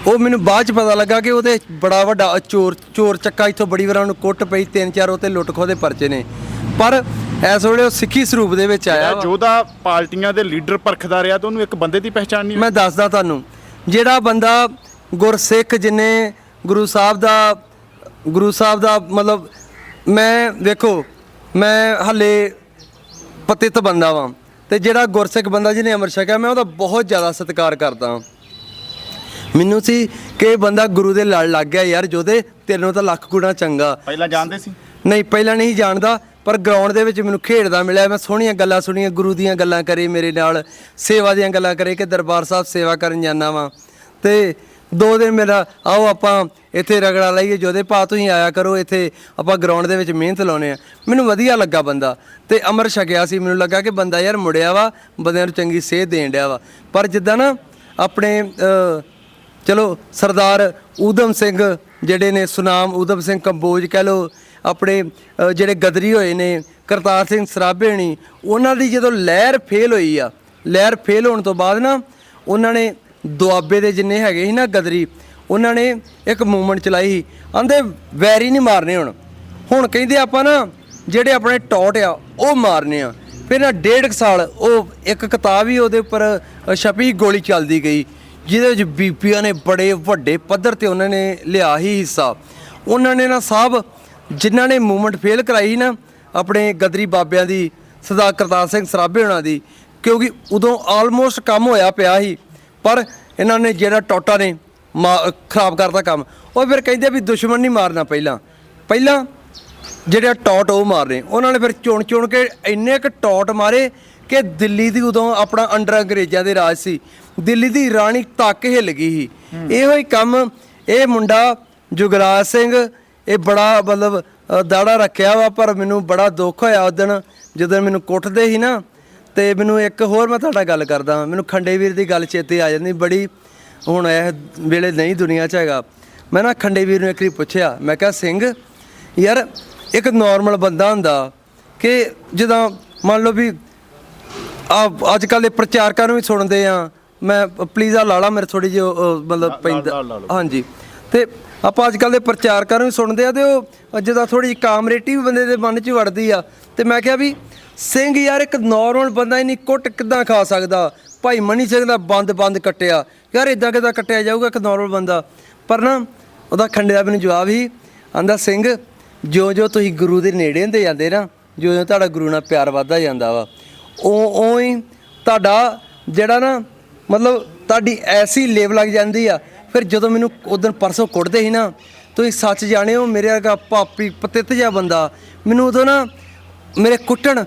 ਉਹ ਮੈਨੂੰ ਬਾਅਦ ਚ ਪਤਾ ਲੱਗਾ ਕਿ ਉਹਦੇ ਬੜਾ ਵੱਡਾ ਚੋਰ ਚੋਰ ਚੱਕਾ ਇੱਥੋਂ ਬੜੀ ਵਾਰ ਉਹਨੂੰ ਕੁੱਟ ਪਈ ਤਿੰਨ ਚਾਰ ਉਹ ਤੇ ਲੁੱਟ ਖੋਹ ਦੇ ਪਰਚੇ ਨੇ। ਪਰ ਇਸ ਵੇਲੇ ਉਹ ਸਿੱਖੀ ਸਰੂਪ ਦੇ ਵਿੱਚ ਆਇਆ। ਜੋਦਾ ਪਾਰਟੀਆਂ ਦੇ ਲੀਡਰ ਪਰਖਦਾ ਰਿਹਾ ਤਾਂ ਉਹਨੂੰ ਇੱਕ ਬੰਦੇ ਦੀ ਪਹਿਚਾਣ ਨਹੀਂ ਮੈਂ ਦੱਸਦਾ ਤੁਹਾਨੂੰ ਜਿਹੜਾ ਬੰਦਾ ਗੁਰਸਿੱਖ ਜਿਨੇ ਗੁਰੂ ਸਾਹਿਬ ਦਾ ਗੁਰੂ ਸਾਹਿਬ ਦਾ ਮਤਲਬ ਮੈਂ ਵੇਖੋ ਮੈਂ ਹੱਲੇ ਪਤਿਤ ਬੰਦਾ ਵਾਂ ਤੇ ਜਿਹੜਾ ਗੁਰਸਿੱਖ ਬੰਦਾ ਜਿਹਨੇ ਅੰਮ੍ਰਿਤ ਛਕਿਆ ਮੈਂ ਉਹਦਾ ਬਹੁਤ ਜ਼ਿਆਦਾ ਸਤਿਕਾਰ ਕਰਦਾ ਹਾਂ ਮੈਨੂੰ ਸੀ ਕਿ ਇਹ ਬੰਦਾ ਗੁਰੂ ਦੇ ਲੜ ਲੱਗ ਗਿਆ ਯਾਰ ਜੋਦੇ ਤੇਰੇ ਨੂੰ ਤਾਂ ਲੱਖ ਗੁਣਾ ਚੰਗਾ। ਪਹਿਲਾਂ ਜਾਣਦੇ ਸੀ? ਨਹੀਂ ਪਹਿਲਾਂ ਨਹੀਂ ਜਾਣਦਾ ਪਰ ਗਰਾਊਂਡ ਦੇ ਵਿੱਚ ਮੈਨੂੰ ਖੇਡਦਾ ਮਿਲਿਆ। ਮੈਂ ਸੋਹਣੀਆਂ ਗੱਲਾਂ ਸੁਣੀਆਂ ਗੁਰੂ ਦੀਆਂ ਗੱਲਾਂ ਕਰੇ ਮੇਰੇ ਨਾਲ ਸੇਵਾ ਦੀਆਂ ਗੱਲਾਂ ਕਰੇ ਕਿ ਦਰਬਾਰ ਸਾਹਿਬ ਸੇਵਾ ਕਰਨ ਜਾਂਦਾ ਵਾਂ। ਤੇ ਦੋ ਦਿਨ ਮੇਰਾ, ਆਓ ਆਪਾਂ ਇੱਥੇ ਰਗੜਾ ਲਾਈਏ ਜੋਦੇ ਪਾ ਤੁਸੀਂ ਆਇਆ ਕਰੋ, ਇੱਥੇ ਆਪਾਂ ਗਰਾਊਂਡ ਦੇ ਵਿੱਚ ਮਿਹਨਤ ਲਾਉਨੇ ਆ ਮੈਨੂੰ ਵਧੀਆ ਲੱਗਾ ਬੰਦਾ। ਤੇ ਅਮਰ ਛਕਿਆ ਸੀ, ਮੈਨੂੰ ਲੱਗਾ ਕਿ ਬੰਦਾ ਯਾਰ ਮੁੜਿਆ ਵਾ, ਬੰਦਿਆਂ ਨੂੰ ਚੰਗੀ ਸੇਧ ਦੇਣ ਡਿਆ ਵਾ। ਪਰ ਜਿੱਦਾਂ ਨਾ ਆਪਣੇ ਚਲੋ, ਸਰਦਾਰ ਊਧਮ ਸਿੰਘ, ਜਿਹੜੇ ਨੇ ਸੁਨਾਮ ਊਧਮ ਸਿੰਘ ਕੰਬੋਜ ਕਹਿ ਲੋ ਆਪਣੇ ਜਿਹੜੇ ਗਦਰੀ ਹੋਏ ਨੇ, ਕਰਤਾਰ ਸਿੰਘ ਸਰਾਭੇਣੀ, ਉਹਨਾਂ ਦੀ ਜਦੋਂ ਲਹਿਰ ਫੇਲ ਹੋਈ ਆ, ਲਹਿਰ ਫੇਲ ਹੋਣ ਤੋਂ ਬਾਅਦ ਨਾ, ਉਹਨਾਂ ਨੇ ਦੁਆਬੇ ਦੇ ਜਿੰਨੇ ਹੈਗੇ ਸੀ ਨਾ ਗਦਰੀ, ਉਹਨਾਂ ਨੇ ਇੱਕ ਮੂਵਮੈਂਟ ਚਲਾਈ ਸੀ। ਆਂਦੇ ਵੈਰੀ ਨਹੀਂ ਮਾਰਨੇ ਹੁਣ। ਹੁਣ ਕਹਿੰਦੇ ਆਪਾਂ ਨਾ, ਜਿਹੜੇ ਆਪਣੇ ਟੌਟ ਆ, ਉਹ ਮਾਰਨੇ ਆ। ਫਿਰ ਨਾ ਡੇਢ ਕੁ ਸਾਲ, ਉਹ ਇੱਕ ਕਿਤਾਬ ਹੀ ਉਹਦੇ ਉੱਪਰ ਛਪੀ, ਗੋਲੀ ਚੱਲਦੀ ਗਈ। ਜਿਹਦੇ ਵਿੱਚ ਬੀਪੀਆਂ ਨੇ ਬੜੇ ਵੱਡੇ ਪੱਧਰ ਤੇ ਉਹਨਾਂ ਨੇ ਲਿਆ ਹੀ ਹਿੱਸਾ। ਉਹਨਾਂ ਨੇ ਨਾ ਸਾਹਿਬ ਜਿਨ੍ਹਾਂ ਨੇ ਮੂਵਮੈਂਟ ਫੇਲ ਕਰਾਈ ਨਾ, ਆਪਣੇ ਗਦਰੀ ਬਾਬਿਆਂ ਦੀ, ਸਰਦਾਰ ਕਰਤਾਰ ਸਿੰਘ ਸਰਾਭੇ ਉਹਨਾਂ ਦੀ, ਕਿਉਂਕਿ ਉਦੋਂ ਆਲਮੋਸਟ ਕੰਮ ਹੋਇਆ ਪਿਆ ਸੀ। ਪਰ ਇਹਨਾਂ ਨੇ ਜਿਹੜਾ ਟੋਟਾ ਨੇ ਖਰਾਬ ਕਰਤਾ ਕੰਮ ਉਹ ਫਿਰ ਕਹਿੰਦੇ ਵੀ ਦੁਸ਼ਮਣ ਨਹੀਂ ਮਾਰਨਾ ਪਹਿਲਾਂ। ਪਹਿਲਾਂ ਜਿਹੜੇ ਟੌਟ ਉਹ ਮਾਰਨੇ ਉਹਨਾਂ ਨੇ ਫਿਰ ਚੁਣ ਚੁਣ ਕੇ ਇੰਨੇ ਕ ਟੌਟ ਮਾਰੇ ਕਿ ਦਿੱਲੀ ਦੀ ਉਦੋਂ ਆਪਣਾ ਅੰਡਰ ਅੰਗਰੇਜ਼ਾਂ ਦੇ ਰਾਜ ਸੀ। ਦਿੱਲੀ ਦੀ ਰਾਣੀ ਤੱਕ ਹਿੱਲ ਗਈ ਸੀ। ਇਹੋ ਹੀ ਕੰਮ ਇਹ ਮੁੰਡਾ ਜੁਗਰਾਜ ਸਿੰਘ ਇਹ ਬੜਾ ਮਤਲਬ ਦਾੜਾ ਰੱਖਿਆ ਵਾ ਪਰ ਮੈਨੂੰ ਬੜਾ ਦੁੱਖ ਹੋਇਆ ਉਸ ਦਿਨ ਜਦੋਂ ਮੈਨੂੰ ਕੁੱਟਦੇ ਸੀ ਨਾ। ਤੇ ਮੈਨੂੰ ਇੱਕ ਹੋਰ ਮੈਂ ਤੁਹਾਡਾ ਗੱਲ ਕਰਦਾ ਮੈਨੂੰ ਖੰਡੇ ਵੀਰ ਦੀ ਗੱਲ ਚੇਤੇ ਆ ਜਾਂਦੀ ਬੜੀ ਹੁਣ ਇਹ ਵੇਲੇ ਨਹੀਂ ਦੁਨੀਆ 'ਚ ਹੈਗਾ। ਮੈਂ ਨਾ ਖੰਡੇ ਵੀਰ ਨੂੰ ਇੱਕ ਵਾਰੀ ਪੁੱਛਿਆ ਮੈਂ ਕਿਹਾ ਸਿੰਘ ਯਾਰ ਇੱਕ ਨਾਰਮਲ ਬੰਦਾ ਹੁੰਦਾ ਕਿ ਜਦੋਂ ਮੰਨ ਲਓ ਵੀ ਆ ਅੱਜ ਕੱਲ ਦੇ ਪ੍ਰਚਾਰਕਾਂ ਨੂੰ ਵੀ ਸੁਣਦੇ ਆ। ਮੈਂ ਪਲੀਜ਼ ਆ ਲਾਲਾ ਮੇਰੇ ਥੋੜੀ ਜਿਹੀ ਮਤਲਬ ਪੈਂਦਾ ਲਾ- ਲਾ। ਹਾਂਜੀ। ਤੇ ਆਪਾਂ ਅੱਜ ਕੱਲ ਦੇ ਪ੍ਰਚਾਰਕਾਂ ਨੂੰ ਵੀ ਸੁਣਦੇ ਆ ਤੇ ਉਹ ਜਿਹਦਾ ਥੋੜੀ ਜਿਹੀ ਕਾਮਰੇਟੀ ਵੀ ਬੰਦੇ ਦੇ ਮਨ 'ਚ ਵੜਦੀ ਆ। ਤੇ ਮੈਂ ਕਿਹਾ ਵੀ, ਸਿੰਘ ਯਾਰ, ਇੱਕ ਨਾਰਮਲ ਬੰਦਾ ਇਨੀ ਕੁੱਟ ਕਿੱਦਾਂ ਖਾ ਸਕਦਾ? ਭਾਈ ਮਨੀ ਸਿੰਘ ਦਾ ਬੰਦ ਬੰਦ ਕੱਟਿਆ। ਯਾਰ ਇਦਾਂ ਕਿਦਾਂ ਕੱਟਿਆ ਜਾਊਗਾ ਇੱਕ ਨਾਰਮਲ ਬੰਦਾ? ਪਰ ਨਾ ਉਹਦਾ ਖੰਡੇ ਦਾ ਮੈਨੂੰ ਜਵਾਬ ਹੀ ਆਂਦਾ, ਸਿੰਘ ਜੋ ਜੋ ਤੁਸੀਂ ਗੁਰੂ ਦੇ ਨੇੜੇ ਹੁੰਦੇ ਜਾਂਦੇ ਨਾ ਜੋ ਜੋ ਤੁਹਾਡਾ ਗੁਰੂ ਨਾਲ ਪਿਆਰ ਵੱਧਦਾ ਜਾਂਦਾ ਵਾ ਉਹ ਉਹ ਹੀ ਤੁਹਾਡਾ ਜਿਹੜਾ ਨਾ, ਮਤਲਬ ਤੁਹਾਡੀ ਐਸੀ ਲੇਵ ਲੱਗ ਜਾਂਦੀ ਆ ਫਿਰ ਜਦੋਂ ਮੈਨੂੰ ਉਦੋਂ ਪਰਸੋਂ ਕੁੱਟਦੇ ਸੀ ਨਾ, ਤੁਸੀਂ ਸੱਚ ਜਾਣਿਓ, ਮੇਰੇ ਵਰਗਾ ਪਾਪੀ ਪਤਿੱਤ ਜਿਹਾ ਬੰਦਾ, ਮੈਨੂੰ ਉਦੋਂ ਨਾ ਮੇਰੇ ਕੁੱਟਣ,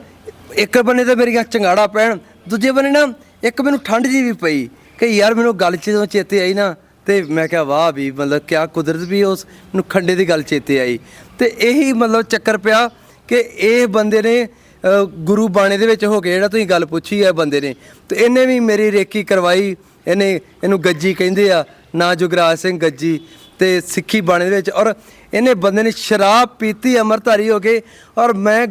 ਇੱਕ ਬੰਨੇ ਤੇ ਮੇਰੀਆਂ ਚੰਗਾੜਾ ਪੈਣ, ਦੂਜੇ ਬੰਨੇ ਨਾ ਇੱਕ ਮੈਨੂੰ ਠੰਡ ਜੀ ਵੀ ਪਈ, ਕਿ ਯਾਰ ਮੈਨੂੰ ਗੱਲ ਚ ਜਦੋਂ ਚੇਤੇ ਆਈ ਨਾ, ਤੇ ਮੈਂ ਕਿਹਾ, ਵਾਹ ਵੀ, ਮਤਲਬ ਕਿਆ ਕੁਦਰਤ ਵੀ ਉਸ ਨੂੰ ਖੰਡੇ ਦੀ ਗੱਲ ਚੇਤੇ ਆਈ। ਤੇ ਇਹੀ ਮਤਲਬ ਚੱਕਰ ਪਿਆ ਕਿ ਇਹ ਬੰਦੇ ਨੇ ਗੁਰੂ ਬਾਣੇ ਦੇ ਵਿੱਚ ਹੋ ਕੇ ਜਿਹੜਾ ਤੁਸੀਂ ਗੱਲ ਪੁੱਛੀ ਹੈ ਬੰਦੇ ਨੇ, ਤੇ ਇਹਨੇ ਵੀ ਮੇਰੀ ਰੇਕੀ ਕਰਵਾਈ, ਇਹਨੇ, ਇਹਨੂੰ ਗੱਜੀ ਕਹਿੰਦੇ ਆ ਨਾ ਜੁਗਰਾਜ ਸਿੰਘ ਗੱਜੀ ਤੇ ਸਿੱਖੀ ਬਾਣੇ ਦੇ ਵਿੱਚ। ਔਰ ਇਹਨੇ ਬੰਦੇ ਨੇ ਸ਼ਰਾਬ ਪੀਤੀ ਅਮਰਧਾਰੀ ਹੋ ਕੇ। ਔਰ ਮੈਂ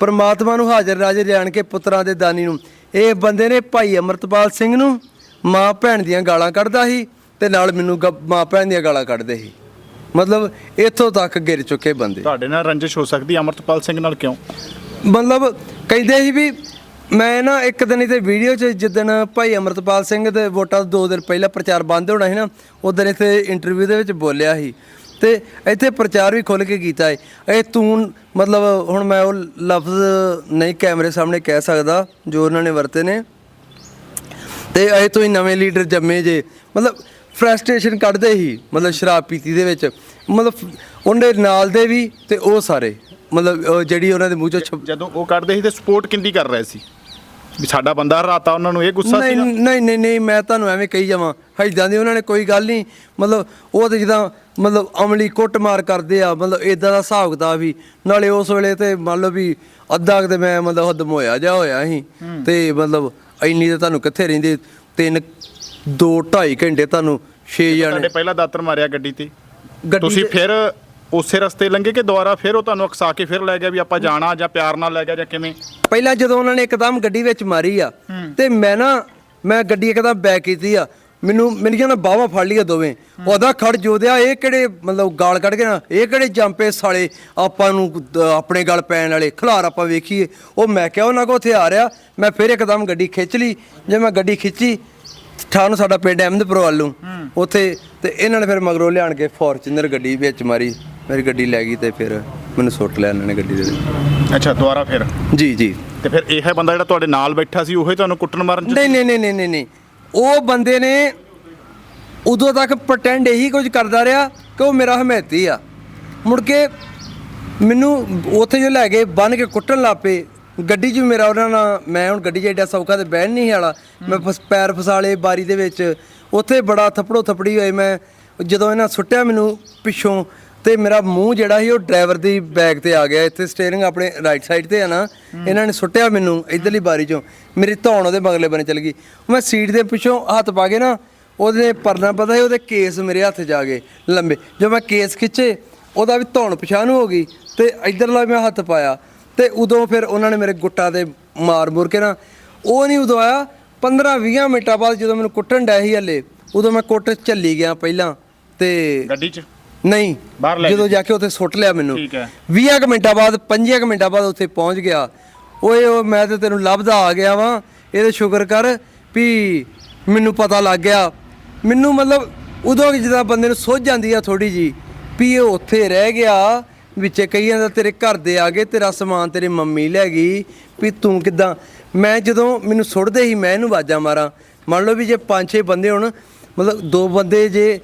ਪਰਮਾਤਮਾ ਨੂੰ ਹਾਜ਼ਰ ਨਾਜ਼ਰ ਜਾਣ ਕੇ ਪੁੱਤਰਾਂ ਦੇ ਦਾਨੀ ਨੂੰ। ਇਹ ਬੰਦੇ ਨੇ ਭਾਈ ਅਮਰਤਪਾਲ ਸਿੰਘ ਨੂੰ ਮਾਂ ਭੈਣ ਦੀਆਂ ਗਾਲਾਂ ਕੱਢਦਾ ਸੀ ਤੇ ਨਾਲ ਮੈਨੂੰ ਮਾਂ ਭੈਣ ਦੀਆਂ ਗਾਲਾਂ ਕੱਢਦੇ ਸੀ। ਮਤਲਬ ਇੱਥੋਂ ਤੱਕ ਗਿਰ ਚੁੱਕੇ ਬੰਦੇ। ਤੁਹਾਡੇ ਨਾਲ ਰੰਜਿਸ਼ ਹੋ ਸਕਦੀ ਅਮਰਤਪਾਲ ਸਿੰਘ ਨਾਲ ਕਿਉਂ? ਮਤਲਬ ਕਹਿੰਦੇ ਸੀ ਵੀ ਮੈਂ ਨਾ ਇੱਕ ਦਿਨ ਇਹਦੇ ਵੀਡੀਓ 'ਚ ਜਿੱਦਣ ਭਾਈ ਅਮਰਤਪਾਲ ਸਿੰਘ ਦੇ ਵੋਟਾਂ ਤੋਂ ਦੋ ਦਿਨ ਪਹਿਲਾਂ ਪ੍ਰਚਾਰ ਬੰਦ ਹੋਣਾ ਸੀ ਨਾ, ਉਦੋਂ ਇੱਥੇ ਇੰਟਰਵਿਊ ਦੇ ਵਿੱਚ ਬੋਲਿਆ ਸੀ। ਤੇ ਇੱਥੇ ਪ੍ਰਚਾਰ ਵੀ ਖੁੱਲ ਕੇ ਕੀਤਾ ਹੈ ਇਹ ਤੂੰ ਮਤਲਬ ਹੁਣ ਮੈਂ ਉਹ ਲਫ਼ਜ਼ ਨਹੀਂ ਕੈਮਰੇ ਸਾਹਮਣੇ ਕਹਿ ਸਕਦਾ ਜੋ ਉਹਨਾਂ ਨੇ ਵਰਤੇ ਨੇ। ਤੇ ਇਹ ਤੋਂ ਹੀ ਨਵੇਂ ਲੀਡਰ ਜੰਮੇ ਜੇ। ਮਤਲਬ ਫਰਸਟ੍ਰੇਸ਼ਨ ਕੱਢਦੇ ਹੀ ਮਤਲਬ ਸ਼ਰਾਬ ਪੀਤੀ ਦੇ ਵਿੱਚ। ਮਤਲਬ ਉਹਦੇ ਨਾਲ ਦੇ ਵੀ ਤੇ ਉਹ ਸਾਰੇ। ਮਤਲਬ ਉਹ ਜਿਹੜੀ ਉਹਨਾਂ ਦੇ ਮੂੰਹ ਚੋਂ ਛਪ- ਜਦੋਂ ਉਹ ਕੱਢਦੇ ਸੀ ਤੇ ਸਪੋਰਟ ਕਿੰਦੀ ਕਰ ਰਹੇ ਸੀ? ਵੀ ਸਾਡਾ ਬੰਦਾ ਹਰਾਤਾ ਉਹਨਾਂ ਨੂੰ ਇਹ ਗੁੱਸਾ ਨਹੀਂ ਸੀ ਨਹੀਂ ਨਹੀਂ ਨਹੀਂ ਮੈਂ ਤੁਹਾਨੂੰ ਐਵੇਂ ਕਹੀ ਜਾਵਾਂ। ਹੈਦਾਂ ਦੀ ਉਹਨਾਂ ਨੇ ਕੋਈ ਗੱਲ ਨਹੀਂ। ਮਤਲਬ ਉਹ ਤੇ ਜਿੱਦਾਂ ਮਤਲਬ ਅਮਲੀ ਕੁੱਟਮਾਰ ਕਰਦੇ ਆ ਮਤਲਬ ਇਦਾਂ ਦਾ ਹਿਸਾਬ ਕਿਤਾਬ ਵੀ ਨਾਲੇ ਉਸ ਵੇਲੇ ਤੇ ਮੰਨ ਲਓ ਵੀ ਅੱਧਾ ਕੁ ਤੇ ਮੈਂ ਮਤਲਬ ਹੱਦ ਹੋਇਆ ਜਾ ਹੋਇਆ ਸੀ। ਤੇ ਮਤਲਬ ਇੰਨੀ ਤੇ ਤੁਹਾਨੂੰ ਕਿੱਥੇ ਰਹਿੰਦੇ? ਤਿੰਨ ਦੋ ਢਾਈ ਘੰਟੇ ਤੁਹਾਨੂੰ 6 ਤੁਹਾਡੇ ਜਾਣੇ ਪਹਿਲਾਂ ਦਾਤਰ ਮਾਰਿਆ ਗੱਡੀ ਤੇ? ਗੱਡੀ ਤੁਸੀਂ ਫਿਰ ਉਸੇ ਰਸਤੇ ਲੰਘੇ ਕਿ ਦੁਬਾਰਾ ਫਿਰ ਉਹ ਤੁਹਾਨੂੰ ਅਕਸਾ ਕੇ ਫਿਰ ਲੈ ਗਿਆ ਵੀ ਆਪਾਂ ਜਾਣਾ ਜਾਂ ਪਿਆਰ ਨਾਲ ਲੈ ਗਿਆ ਜਾਂ ਕਿਵੇਂ? ਪਹਿਲਾਂ ਜਦੋਂ ਉਹਨਾਂ ਨੇ ਇੱਕਦਮ ਗੱਡੀ ਵਿੱਚ ਮਾਰੀ ਆ ਤੇ ਮੈਂ ਨਾ ਮੈਂ ਗੱਡੀ ਇੱਕਦਮ ਬੈਕ ਕੀਤੀ ਆ। ਮੈਨੂੰ ਮੇਰੀਆਂ ਨਾ ਬਾਹਾਂ ਫੜ ਲਈਆਂ ਦੋਵੇਂ। ਉਹਦਾ ਖੜ ਜੋਦਿਆ ਇਹ ਕਿਹੜੇ ਮਤਲਬ ਗਾਲ ਕੱਢ ਕੇ ਨਾ ਇਹ ਕਿਹੜੇ ਜੰਪੇ ਸਾਲੇ ਆਪਾਂ ਨੂੰ ਦ- ਆਪਣੇ ਗਲ ਪੈਣ ਵਾਲੇ ਖਿਲਾਰ ਆਪਾਂ ਵੇਖੀਏ। ਉਹ ਮੈਂ ਕਿਹਾ ਉਹਨਾਂ ਕੋ ਹਥਿਆਰ ਆ ਮੈਂ ਫਿਰ ਇੱਕਦਮ ਗੱਡੀ ਖਿੱਚ ਲਈ। ਜੇ ਮੈਂ ਗੱਡੀ ਖਿੱਚੀ ਠਾਹ ਨੂੰ ਸਾਡਾ ਪਿੰਡ ਅਹਿਮਦਪੁਰ ਵੱਲੋਂ ਉੱਥੇ ਤੇ ਇਹਨਾਂ ਨੇ ਫਿਰ ਮਗਰੋਂ ਲਿਆਣ ਕੇ ਫੋਰਚੂਨਰ ਗੱਡੀ ਵਿੱਚ ਮਾਰੀ। ਮੇਰੀ ਗੱਡੀ ਲੈ ਗਈ ਤੇ ਫਿਰ ਮੈਨੂੰ ਸੁੱਟ ਲਿਆ ਇਹਨਾਂ ਨੇ ਗੱਡੀ ਦੇ ਵਿੱਚ। ਅੱਛਾ ਦੁਬਾਰਾ ਫਿਰ? ਜੀ ਜੀ। ਤੇ ਫਿਰ ਇਹ ਬੰਦਾ ਜਿਹੜਾ ਤੁਹਾਡੇ ਨਾਲ ਬੈਠਾ ਸੀ ਉਹੀ ਤੁਹਾਨੂੰ ਕੁੱਟਣ ਮਾਰਨ ਚ ਨਹੀਂ ਨਹੀਂ ਨਹੀਂ ਨਹੀਂ ਨਹੀਂ ਨਹੀਂ। ਉਹ ਬੰਦੇ ਨੇ ਉਦੋਂ ਤੱਕ ਪ੍ਰਟੈਂਡ ਇਹੀ ਕੁਝ ਕਰਦਾ ਰਿਹਾ ਕਿ ਉਹ ਮੇਰਾ ਹਮੈਤੀ ਆ। ਮੁੜ ਕੇ ਮੈਨੂੰ ਉੱਥੇ ਜੋ ਲੈ ਗਏ ਬੰਨ ਕੇ ਕੁੱਟਣ ਲੱਪੇ ਗੱਡੀ 'ਚ ਵੀ ਮੇਰਾ ਉਹਨਾਂ ਨਾਲ ਮੈਂ ਹੁਣ ਗੱਡੀ 'ਚ ਐਡਾ ਸੌਖਾ ਤੇ ਬਹਿਣ ਨਹੀਂ ਵਾਲਾ। ਮੈਂ ਫਸ ਪੈਰ ਫਸਾਲੇ ਬਾਰੀ ਦੇ ਵਿੱਚ। ਉੱਥੇ ਬੜਾ ਥੱਪੜੋ ਥੱਪੜੀ ਹੋਏ ਮੈਂ। ਜਦੋਂ ਇਹਨਾਂ ਸੁੱਟਿਆ ਮੈਨੂੰ ਪਿੱਛੋਂ ਤੇ ਮੇਰਾ ਮੂੰਹ ਜਿਹੜਾ ਸੀ ਉਹ ਡਰਾਈਵਰ ਦੀ ਬੈਗ ਤੇ ਆ ਗਿਆ। ਇੱਥੇ ਸਟੀਅਰਿੰਗ ਆਪਣੇ ਰਾਈਟ ਸਾਈਡ ਤੇ ਆ ਨਾ, ਇਹਨਾਂ ਨੇ ਸੁੱਟਿਆ ਮੈਨੂੰ ਇਧਰਲੀ ਬਾਰੀ ਚੋਂ। ਮੇਰੀ ਧੌਣ ਉਹਦੇ ਬਗਲੇ ਬਨੇ ਚਲ ਗਈ। ਮੈਂ ਸੀਟ ਦੇ ਪਿੱਛੋਂ ਹੱਥ ਪਾ ਕੇ ਨਾ, ਉਹਦੇ ਪਰਨਾ ਪਤਾ ਸੀ, ਉਹਦੇ ਕੇਸ ਮੇਰੇ ਹੱਥ ਜਾ ਗਏ ਲੰਬੇ। ਜਦੋਂ ਮੈਂ ਕੇਸ ਖਿੱਚੇ, ਉਹਦਾ ਵੀ ਧੌਣ ਪਛਾਣ ਹੋ ਗਈ ਤੇ ਇਧਰਲਾ ਮੈਂ ਹੱਥ ਪਾਇਆ। ਤੇ ਉਦੋਂ ਫਿਰ ਉਹਨਾਂ ਨੇ ਮੇਰੇ ਗੁੱਟਾਂ ਤੇ ਮਾਰ ਮੁਰ ਕੇ ਨਾ, ਉਹ ਨਹੀਂ ਉਦੋਂ ਆਇਆ। 15 20 ਮਿੰਟਾਂ ਬਾਅਦ ਜਦੋਂ ਮੈਨੂੰ ਕੁੱਟਣ ਡਿਆ ਸੀ ਹੱਲੇ, ਉਦੋਂ ਮੈਂ ਕੁੱਟ ਝੱਲੀ ਗਿਆ ਪਹਿਲਾਂ ਤੇ ਗੱਡੀ 'ਚ? ਨਹੀਂ ਬਾਹਰ ਲੈ ਜਦੋਂ ਜਾ ਕੇ ਉੱਥੇ ਸੁੱਟ ਲਿਆ ਮੈਨੂੰ। ਠੀਕ ਹੈ। 20 ਕੁ ਮਿੰਟਾਂ ਬਾਅਦ 5 ਕੁ ਮਿੰਟਾਂ ਬਾਅਦ ਉੱਥੇ ਪਹੁੰਚ ਗਿਆ। ਓਏ ਉਹ ਮੈਂ ਤੇ ਤੈਨੂੰ ਲੱਭਦਾ ਆ ਗਿਆ ਵਾਂ। ਇਹਦੇ ਸ਼ੁਕਰ ਕਰ ਵੀ ਮੈਨੂੰ ਪਤਾ ਲੱਗ ਗਿਆ। ਮੈਨੂੰ ਮਤਲਬ ਉਦੋਂ ਕਿ ਜਦੋਂ ਬੰਦੇ ਨੂੰ ਸੋਝ ਜਾਂਦੀ ਆ ਥੋੜੀ ਜੀ ਵੀ ਇਹ ਉੱਥੇ ਰਹਿ ਗਿਆ ਵਿੱਚੇ ਕਈ ਜਾਂਦਾ ਤੇਰੇ ਘਰ ਦੇ ਆ ਗਏ ਤੇਰਾ ਸਮਾਨ ਤੇਰੀ ਮੰਮੀ ਲੈ ਗਈ ਵੀ ਤੂੰ ਕਿਦਾਂ? ਮੈਂ ਜਦੋਂ ਮੈਨੂੰ ਸੁੱਟਦੇ ਸੀ ਮੈਂ ਇਹਨੂੰ ਆਵਾਜ਼ਾਂ ਮਾਰਾਂ। ਮੰਨ ਲਓ ਵੀ ਜੇ ਪੰਜ ਛੇ ਬੰਦੇ ਹੋਣ ਮਤਲਬ ਦੋ ਬੰਦੇ ਜੇ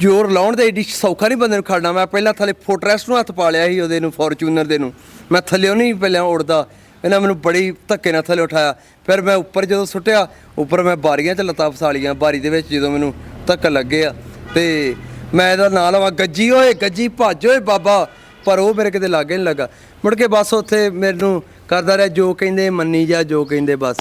ਜ਼ੋਰ ਲਾਉਣ ਦੇ ਏਡੀ ਸੌਖਾ ਨਹੀਂ ਬੰਦੇ ਨੂੰ ਖੜਨਾ। ਮੈਂ ਪਹਿਲਾਂ ਥੱਲੇ ਫੋਟਰੈਸਟ ਨੂੰ ਹੱਥ ਪਾ ਲਿਆ ਸੀ ਉਹਦੇ ਨੂੰ, ਫੋਰਚੂਨਰ ਦੇ ਨੂੰ। ਮੈਂ ਥੱਲੇੋਂ ਨਹੀਂ ਪਹਿਲਾਂ ਉੜਦਾ। ਇਹਨਾਂ ਮੈਨੂੰ ਬੜੀ ਧੱਕੇ ਨਾਲ ਥੱਲੇ ਉਠਾਇਆ। ਫਿਰ ਮੈਂ ਉੱਪਰ ਜਦੋਂ ਸੁੱਟਿਆ, ਉੱਪਰ ਮੈਂ ਬਾਰੀਆਂ 'ਚ ਲੱਤਾਂ ਫਸਾਲੀਆਂ ਬਾਰੀ ਦੇ ਵਿੱਚ ਜਦੋਂ ਮੈਨੂੰ ਧੱਕਾ ਲੱਗੇ ਆ। ਤੇ ਮੈਂ ਇਹਦਾ ਨਾਂ ਲਵਾਂ, ਗੱਜੀ ਓਏ, ਗੱਜੀ ਭੱਜ ਓਏ ਬਾਬਾ। ਪਰ ਉਹ ਮੇਰੇ ਕਿਤੇ ਲਾਗੇ ਨਹੀਂ ਲੱਗਾ। ਮੁੜ ਕੇ ਬਸ ਉੱਥੇ ਮੈਨੂੰ ਕਰਦਾ ਰਿਹਾ, ਜੋ ਕਹਿੰਦੇ ਮੰਨੀ ਜਾ, ਜੋ ਕਹਿੰਦੇ ਬਸ।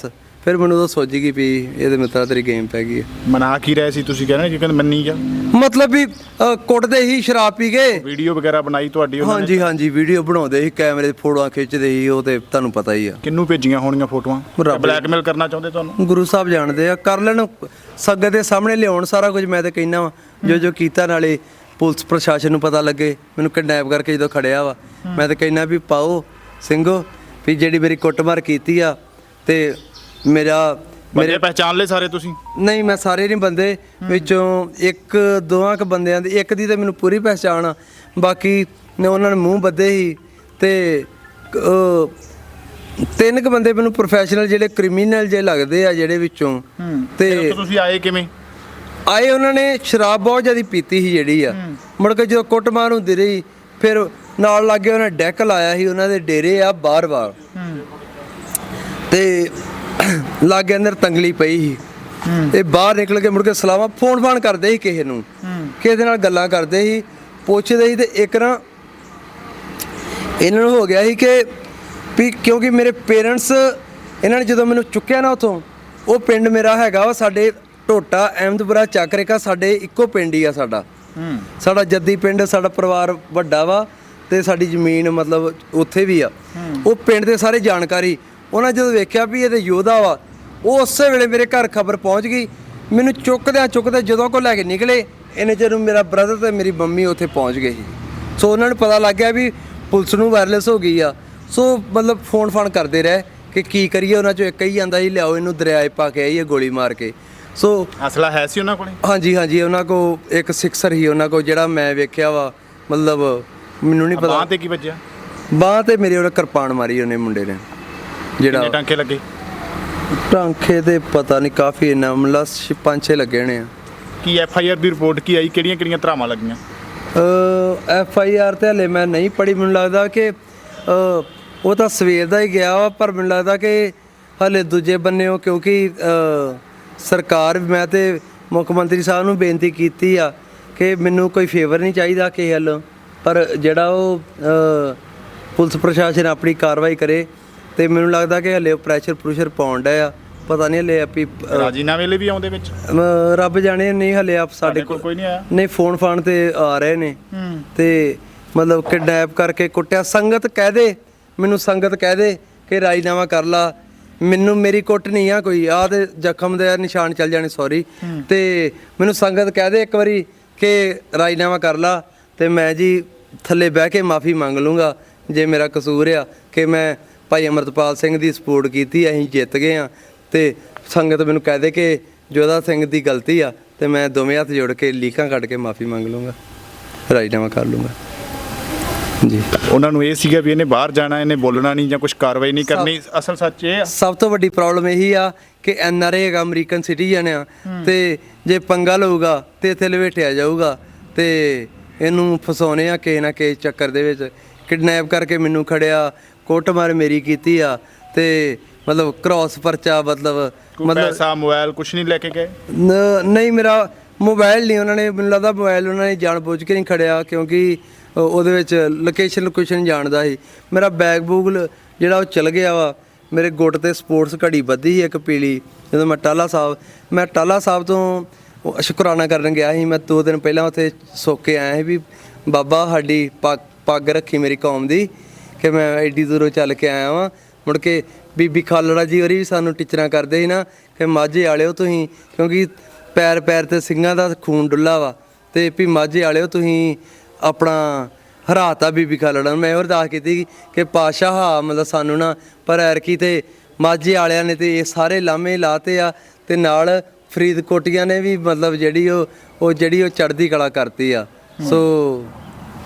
ਫਿਰ ਮੈਨੂੰ ਉਹ ਸੋਚ ਗਈ ਵੀ ਇਹਦੇ ਮਿੱਤਰਾ ਤੇਰੀ ਗੇਮ ਪੈ ਗਈ ਹੈ। ਮਨਾ ਕੀ ਰਹੇ ਸੀ ਤੁਸੀਂ ਕਹਿੰਦੇ ਕਿ ਕਹਿੰਦੇ ਮੰਨੀ ਜਾ? ਮਤਲਬ ਵੀ ਅ, ਕੁੱਟਦੇ ਹੀ ਸ਼ਰਾਬ ਪੀ ਗਏ। ਵੀਡੀਓ ਵਗੈਰਾ ਬਣਾਈ ਤੁਹਾਡੀ ਉਹਨਾਂ ਨੇ? ਹਾਂਜੀ ਹਾਂਜੀ ਵੀਡੀਓ ਬਣਾਉਂਦੇ ਸੀ ਕੈਮਰੇ ਦੇ ਫੋਟੋਆਂ ਖਿੱਚਦੇ ਸੀ ਉਹ ਤੇ ਤੁਹਾਨੂੰ ਪਤਾ ਹੀ ਆ। ਕਿੰਨੂੰ ਭੇਜੀਆਂ ਹੋਣੀਆਂ ਫੋਟੋਆਂ? ਰੱਬ- ਬਲੈਕਮੇਲ ਕਰਨਾ ਚਾਹੁੰਦੇ ਤੁਹਾਨੂੰ? ਗੁਰੂ ਸਾਹਿਬ ਜਾਣਦੇ ਆ ਕਰ ਲੈਣ ਸੱਗੇ ਦੇ ਸਾਹਮਣੇ ਲਿਆਉਣ ਸਾਰਾ ਕੁਝ ਮੈਂ ਤੇ ਕਹਿਣਾ ਵਾ। ਜੋ ਜੋ ਕੀਤਾ ਨਾਲੇ ਪੁਲਿਸ ਪ੍ਰਸ਼ਾਸਨ ਨੂੰ ਪਤਾ ਲੱਗੇ ਮੈਨੂੰ ਕਿਡਨੈਪ ਕਰਕੇ ਜਦੋਂ ਖੜਿਆ ਵਾ ਮੈਂ ਤੇ ਕਹਿਣਾ ਵੀ ਪਾਓ ਸਿੰਘੋ ਵੀ ਜਿਹੜੀ ਮੇਰੀ ਕੁੱਟਮਾਰ ਕੀਤੀ ਆ ਤੇ ਮੇਰਾ ਮੇਰੇ ਪਹਿਚਾਨ ਲਏ ਸਾਰੇ ਤੁਸੀਂ? ਨਹੀਂ ਮੈਂ ਸਾਰੇ ਨਹੀਂ ਬੰਦੇ। ਵਿੱਚੋਂ ਇੱਕ ਦੋਵਾਂ ਕ ਬੰਦਿਆਂ ਦੀ ਇੱਕ ਦੀ ਤਾਂ ਮੈਨੂੰ ਪੂਰੀ ਪਹਿਚਾਣ ਆ। ਬਾਕੀ ਨੇ ਉਹਨਾਂ ਨੇ ਮੂੰਹ ਬੱਧੇ ਸੀ ਤੇ ਅਹ, ਤਿੰਨ ਕ ਬੰਦੇ ਮੈਨੂੰ ਪ੍ਰੋਫੈਸ਼ਨਲ ਜਿਹੜੇ ਕ੍ਰਿਮੀਨਲ ਜੇ ਲੱਗਦੇ ਆ ਜਿਹੜੇ ਵਿੱਚੋਂ। ਤੇ ਤੁਸੀਂ ਆਏ ਕਿਵੇਂ? ਆਏ ਉਹਨਾਂ ਨੇ ਸ਼ਰਾਬ ਬਹੁਤ ਜ਼ਿਆਦਾ ਪੀਤੀ ਸੀ ਜਿਹੜੀ ਆ। ਮੁੜ ਕੇ ਜਦੋਂ ਕੁੱਟਮਾਰ ਹੁੰਦੀ ਰਹੀ ਫਿਰ ਨਾਲ ਲੱਗੇ ਉਹਨਾਂ ਡੈਕ ਲਾਇਆ ਸੀ ਉਹਨਾਂ ਦੇ ਡੇਰੇ ਆ ਬਾਰ-ਬਾਰ ਤੇ ਲਾਗੇ ਅੰਦਰ ਤੰਗਲੀ ਪਈ ਸੀ। ਤੇ ਬਾਹਰ ਨਿਕਲ ਕੇ ਮੁੜ ਕੇ ਸਲਾਮਾ ਫੋਨ ਫਾਨ ਕਰਦੇ ਸੀ ਕਿਸੇ ਨੂੰ। ਕਿਸੇ ਦੇ ਨਾਲ ਗੱਲਾਂ ਕਰਦੇ ਸੀ ਪੁੱਛਦੇ ਸੀ ਤੇ ਇੱਕ ਨਾ ਇਹਨਾਂ ਨੂੰ ਹੋ ਗਿਆ ਸੀ ਕਿ ਵੀ ਕਿਉਂਕਿ ਮੇਰੇ ਪੇਰੈਂਟਸ ਇਹਨਾਂ ਨੇ ਜਦੋਂ ਮੈਨੂੰ ਚੁੱਕਿਆ ਨਾ ਉਥੋਂ ਉਹ ਪਿੰਡ ਮੇਰਾ ਹੈਗਾ ਵਾ ਸਾਡੇ ਟੋਟਾ ਅਹਿਮਦਪੁਰਾ ਚੱਕਰੇਕਾ ਸਾਡੇ ਇੱਕੋ ਪਿੰਡ ਹੀ ਆ ਸਾਡਾ। ਸਾਡਾ ਜੱਦੀ ਪਿੰਡ ਸਾਡਾ ਪਰਿਵਾਰ ਵੱਡਾ ਵਾ ਤੇ ਸਾਡੀ ਜ਼ਮੀਨ ਮਤਲਬ ਉੱਥੇ ਵੀ ਆ। ਉਹ ਪਿੰਡ ਦੇ ਸਾਰੇ ਜਾਣਕਾਰੀ ਉਹਨਾਂ ਜਦੋਂ ਵੇਖਿਆ ਵੀ ਇਹ ਤੇ ਯੋਧਾ ਵਾ ਉਹ ਉਸੇ ਵੇਲੇ ਮੇਰੇ ਘਰ ਖਬਰ ਪਹੁੰਚ ਗਈ। ਮੈਨੂੰ ਚੁੱਕਦਿਆਂ ਚੁੱਕਦੇ ਜਦੋਂ ਕੋ ਲੈ ਕੇ ਨਿਕਲੇ ਇਹਨੇ ਜਦੋਂ ਮੇਰਾ ਬ੍ਰਦਰ ਤੇ ਮੇਰੀ ਮੰਮੀ ਉੱਥੇ ਪਹੁੰਚ ਗਏ ਸੀ। ਸੋ ਉਹਨਾਂ ਨੂੰ ਪਤਾ ਲੱਗ ਗਿਆ ਵੀ ਪੁਲਿਸ ਨੂੰ ਵਾਇਰਲੈਸ ਹੋ ਗਈ ਆ। ਸੋ ਮਤਲਬ ਫੋਨ ਫਾਨ ਕਰਦੇ ਰਹੇ ਕਿ ਕੀ ਕਰੀਏ ਉਹਨਾਂ ਚੋਂ ਇੱਕ ਹੀ ਜਾਂਦਾ ਸੀ ਲਿਆਓ ਇਹਨੂੰ ਦਰਿਆਏ ਪਾ ਕੇ ਆਈਏ ਗੋਲੀ ਮਾਰ ਕੇ। ਸੋ ਅਸਲਾ ਹੈ ਸੀ ਉਹਨਾਂ ਕੋਲੇ? ਹਾਂਜੀ ਹਾਂਜੀ ਉਹਨਾਂ ਕੋ ਇੱਕ ਸਿਕਸਰ ਹੀ ਉਹਨਾਂ ਕੋ ਜਿਹੜਾ ਮੈਂ ਵੇਖਿਆ ਵਾ ਮਤਲਬ ਮੈਨੂੰ ਨਹੀਂ ਬਾਹ ਪਤਾ। ਤੇ ਕੀ ਵੱਜਿਆ? ਬਾਹ ਤੇ ਮੇਰੇ ਉਹਨੇ ਕਿਰਪਾਨ ਮਾਰੀ ਉਹਨੇ ਮੁੰਡੇ ਨੇ। ਕਿੰਨੇ ਜਿਹੜਾ ਟਾਂਕੇ ਲੱਗੇ? ਟਾਂਖੇ ਤੇ ਪਤਾ ਨਹੀਂ ਕਾਫੀ ਮਤਲਬ ਛੇ- ਪੰਜ ਛੇ ਲੱਗੇ ਨੇ ਕੀ ਐਫ ਆਈ ਆਰ ਦੀ ਰਿਪੋਰਟ ਕੀ ਆਈ? ਕਿਹੜੀਆਂ ਕਿਹੜੀਆਂ ਧਰਾਵਾਂ ਲੱਗੀਆਂ? ਐਫ ਆਈ ਆਰ ਤੇ ਹਲੇ ਮੈਂ ਨਹੀਂ ਪੜੀ ਮੈਨੂੰ ਲੱਗਦਾ ਕਿ ਉਹ ਤਾਂ ਸਵੇਰ ਦਾ ਹੀ ਗਿਆ ਵਾ ਪਰ ਮੈਨੂੰ ਲੱਗਦਾ ਕਿ ਹਲੇ ਦੂਜੇ ਬੰਨਿਓ ਕਿਉਂਕਿ ਅ, ਸਰਕਾਰ ਮੈਂ ਤੇ ਮੁੱਖ ਮੰਤਰੀ ਸਾਹਿਬ ਨੂੰ ਬੇਨਤੀ ਕੀਤੀ ਆ ਕਿ ਮੈਨੂੰ ਕੋਈ ਫੇਵਰ ਨਹੀਂ ਚਾਹੀਦਾ ਕਿਸੇ ਵੱਲੋਂ। ਪਰ ਜਿਹੜਾ ਉਹ ਪੁਲਿਸ ਪ੍ਰਸ਼ਾਸਨ ਆਪਣੀ ਕਾਰਵਾਈ ਕਰੇ ਤੇ ਮੈਨੂੰ ਲੱਗਦਾ ਕਿ ਹਲੇ ਪ੍ਰੈਸ਼ਰ ਪ੍ਰੂਸ਼ਰ ਪਾਉਣ ਡਿਆ ਆ। ਪਤਾ ਨਹੀਂ ਹਲੇ ਆਪੀ ਰਾਜੀਨਾਮੇ ਲਈ ਵੀ ਆਉਂਦੇ ਵਿੱਚ? ਰੱਬ ਜਾਣੇ ਨਹੀਂ ਹਲੇ ਆਪ ਸਾਡੇ ਕੋਲ ਕੋਈ ਨਹੀਂ ਆਇਆ। ਨਹੀਂ ਫੋਨ ਫਾਨ ਤੇ ਆ ਰਹੇ ਨੇ। ਤੇ ਮਤਲਬ ਕਿਡਨੈਪ ਕਰਕੇ ਕੁੱਟਿਆ। ਸੰਗਤ ਕਹਿ ਦੇ ਮੈਨੂੰ ਸੰਗਤ ਕਹਿ ਦੇ ਕਿ ਰਾਜੀਨਾਮਾ ਕਰ ਲਾ। ਮੈਨੂੰ ਮੇਰੀ ਕੁੱਟ ਨਹੀਂ ਆ ਕੋਈ। ਆ ਤੇ ਜ਼ਖਮ ਦੇ ਨਿਸ਼ਾਨ ਚੱਲ ਜਾਣੇ ਸੌਰੀ ਤੇ ਮੈਨੂੰ ਸੰਗਤ ਕਹਿ ਦੇ ਇੱਕ ਵਾਰੀ ਕਿ ਰਾਜੀਨਾਮਾ ਕਰ ਲਾ। ਤੇ ਮੈਂ ਜੀ ਥੱਲੇ ਬਹਿ ਕੇ ਮਾਫੀ ਮੰਗ ਲੂੰਗਾ ਜੇ ਮੇਰਾ ਕਸੂਰ ਆ ਕਿ ਮੈਂ ਭਾਈ ਅਮਰਤਪਾਲ ਸਿੰਘ ਦੀ ਸਪੋਰਟ ਕੀਤੀ ਅਸੀਂ ਜਿੱਤ ਗਏ ਆ ਤੇ ਸੰਗਤ ਮੈਨੂੰ ਕਹਿ ਦੇ ਕਿ ਜੋਦਾ ਸਿੰਘ ਦੀ ਗਲਤੀ ਆ ਤੇ ਮੈਂ ਦੋਵੇਂ ਹੱਥ ਜੋੜ ਕੇ ਲੀਕਾਂ ਕੱਢ ਕੇ ਮਾਫੀ ਮੰਗ ਲੂੰਗਾ ਰਾਜੀਨਾਮਾ ਕਰ ਲੂੰਗਾ ਜੀ। ਉਹਨਾਂ ਨੂੰ ਇਹ ਸੀਗਾ ਵੀ ਇਹਨੇ ਬਾਹਰ ਜਾਣਾ ਇਹਨੇ ਬੋਲਣਾ ਨਹੀਂ ਜਾਂ ਕੁਝ ਕਾਰਵਾਈ ਨਹੀਂ ਕਰਨੀ ਅਸਲ ਸੱਚ ਇਹ ਆ। ਸਭ ਤੋਂ ਵੱਡੀ ਪ੍ਰੋਬਲਮ ਇਹੀ ਆ ਕਿ ਐਨ ਆਰ ਆਈ ਹੈਗਾ ਅਮਰੀਕਨ ਸਿਟੀਜ਼ਨ ਆ ਤੇ ਜੇ ਪੰਗਾ ਲਊਗਾ ਤੇ ਇੱਥੇ ਲਵੇਟਿਆ ਜਾਊਗਾ ਤੇ ਇਹਨੂੰ ਫਸਾਉਣੇ ਆ ਕਿਸੇ ਨਾ ਕਿਸੇ ਚੱਕਰ ਦੇ ਵਿੱਚ। ਕਿਡਨੈਪ ਕਰਕੇ ਮੈਨੂੰ ਖੜਿਆ ਕੁੱਟਮਾਰ ਮੇਰੀ ਕੀਤੀ ਆ ਤੇ ਮਤਲਬ ਕ੍ਰਾਸ ਪਰਚਾ ਮਤਲਬ ਮਤਲਬ ਪੈਸਾ ਮੋਬਾਈਲ ਕੁਝ ਨਹੀਂ ਲੈ ਕੇ ਗਏ? ਨ- ਨਹੀਂ ਮੇਰਾ ਮੋਬਾਈਲ ਨਹੀਂ ਉਹਨਾਂ ਨੇ ਮੈਨੂੰ ਲੱਗਦਾ ਮੋਬਾਈਲ ਉਹਨਾਂ ਨੇ ਜਾਣਬੁੱਝ ਕੇ ਨਹੀਂ ਖੜਿਆ ਕਿਉਂਕਿ ਅ, ਉਹਦੇ ਵਿੱਚ ਲੋਕੇਸ਼ਨ ਲੋਕੇਸ਼ਨ ਜਾਣਦਾ ਸੀ। ਮੇਰਾ ਬੈਗ ਬੂਗਲ ਜਿਹੜਾ ਉਹ ਚਲ ਗਿਆ ਵਾ ਮੇਰੇ ਗੁੱਟ ਤੇ ਸਪੋਰਟਸ ਘੜੀ ਬੱਧੀ ਸੀ ਇੱਕ ਪੀਲੀ ਜਦੋਂ ਮੈਂ ਟਾਲਾ ਸਾਹਿਬ ਮੈਂ ਟਾਲਾ ਸਾਹਿਬ ਤੋਂ ਉਹ ਸ਼ੁਕਰਾਨਾ ਕਰਨ ਗਿਆ ਸੀ। ਮੈਂ ਦੋ ਦਿਨ ਪਹਿਲਾਂ ਉੱਥੇ ਸੁੱਕ ਆਇਆ ਸੀ ਵੀ ਬਾਬਾ ਸਾਡੀ ਪੱਗ ਪੱਗ ਰੱਖੀ ਮੇਰੀ ਕੌਮ ਦੀ ਕਿ ਮੈਂ ਐਡੀ ਦੂਰੋਂ ਚੱਲ ਕੇ ਆਇਆ ਵਾਂ। ਮੁੜ ਕੇ ਬੀਬੀ ਖਾਲੜਾ ਜੀ ਹੋਰੀ ਵੀ ਸਾਨੂੰ ਟੀਚਰਾਂ ਕਰਦੇ ਸੀ ਨਾ ਕਿ ਮਾਝੇ ਵਾਲਿਓ ਤੁਸੀਂ, ਕਿਉਂਕਿ ਪੈਰ ਪੈਰ ਤੇ ਸਿੰਘਾਂ ਦਾ ਖੂਨ ਡੁੱਲਾ ਵਾ। ਤੇ ਵੀ ਮਾਝੇ ਵਾਲਿਓ ਤੁਸੀਂ ਆਪਣਾ ਹਰਾਤਾ ਬੀਬੀ ਖਾਲੜਾ ਨੂੰ। ਮੈਂ ਉਹ ਅਰਦਾਸ ਕੀਤੀ ਕਿ ਪਾਸ਼ਾਹ ਮਤਲਬ ਸਾਨੂੰ ਨਾ, ਪਰ ਐਰਕੀ ਤੇ ਮਾਝੇ ਵਾਲਿਆਂ ਨੇ ਤੇ ਇਹ ਸਾਰੇ ਲਾਮੇ ਲਾਤੇ ਆ, ਤੇ ਨਾਲ ਫਰੀਦਕੋਟੀਆਂ ਨੇ ਵੀ ਮਤਲਬ ਜਿਹੜੀ ਉਹ ਉਹ ਜਿਹੜੀ ਉਹ ਚੜ੍ਹਦੀ ਕਲਾ ਕਰਤੀ ਆ। ਸੋ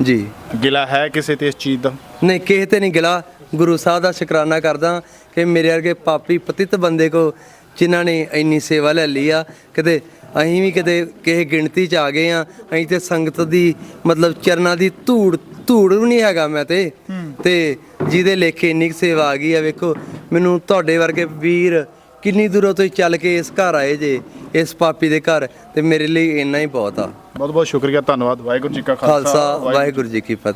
ਜੀ। ਗਿਲਾ ਹੈ ਕਿਸੇ ਤੇ ਇਸ ਚੀਜ਼ ਦਾ? ਨਹੀਂ ਕਿਸੇ ਤੇ ਨਹੀਂ ਗਿਲਾ। ਗੁਰੂ ਸਾਹਿਬ ਦਾ ਸ਼ੁਕਰਾਨਾ ਕਰਦਾ ਕਿ ਮੇਰੇ ਵਰਗੇ ਪਾਪੀ ਪਤਿਤ ਬੰਦੇ ਕੋ ਜਿਨ੍ਹਾਂ ਨੇ ਇੰਨੀ ਸੇਵਾ ਲੈ ਲਈ ਆ ਕਿਤੇ ਅਸੀਂ ਵੀ ਕਿਤੇ ਕਿਸੇ ਗਿਣਤੀ ਚ ਆ ਗਏ ਆ ਅਸੀਂ ਤੇ ਸੰਗਤ ਦੀ ਮਤਲਬ ਚਰਨਾਂ ਦੀ ਧੂੜ ਧੂੜ ਵੀ ਨਹੀਂ ਹੈਗਾ ਮੈਂ ਤੇ। ਤੇ ਜਿਹਦੇ ਲੇਖੇ ਇੰਨੀ ਸੇਵਾ ਆ ਗਈ ਆ ਵੇਖੋ ਮੈਨੂੰ ਤੁਹਾਡੇ ਵਰਗੇ ਵੀਰ ਕਿੰਨੀ ਦੂਰੋਂ ਤੋਂ ਚੱਲ ਕੇ ਇਸ ਘਰ ਆਏ ਜੇ। ਇਸ ਪਾਪੀ ਦੇ ਘਰ ਤੇ ਮੇਰੇ ਲਈ ਇੰਨਾ ਹੀ ਬਹੁਤ ਆ। ਬਹੁਤ ਬਹੁਤ ਸ਼ੁਕਰੀਆ ਧੰਨਵਾਦ ਵਾਹਿਗੁਰੂ ਜੀ ਕਾ ਖਾਲਸਾ ਵਾਹਿਗੁਰੂ ਜੀ ਕੀ ਫਤਿਹ।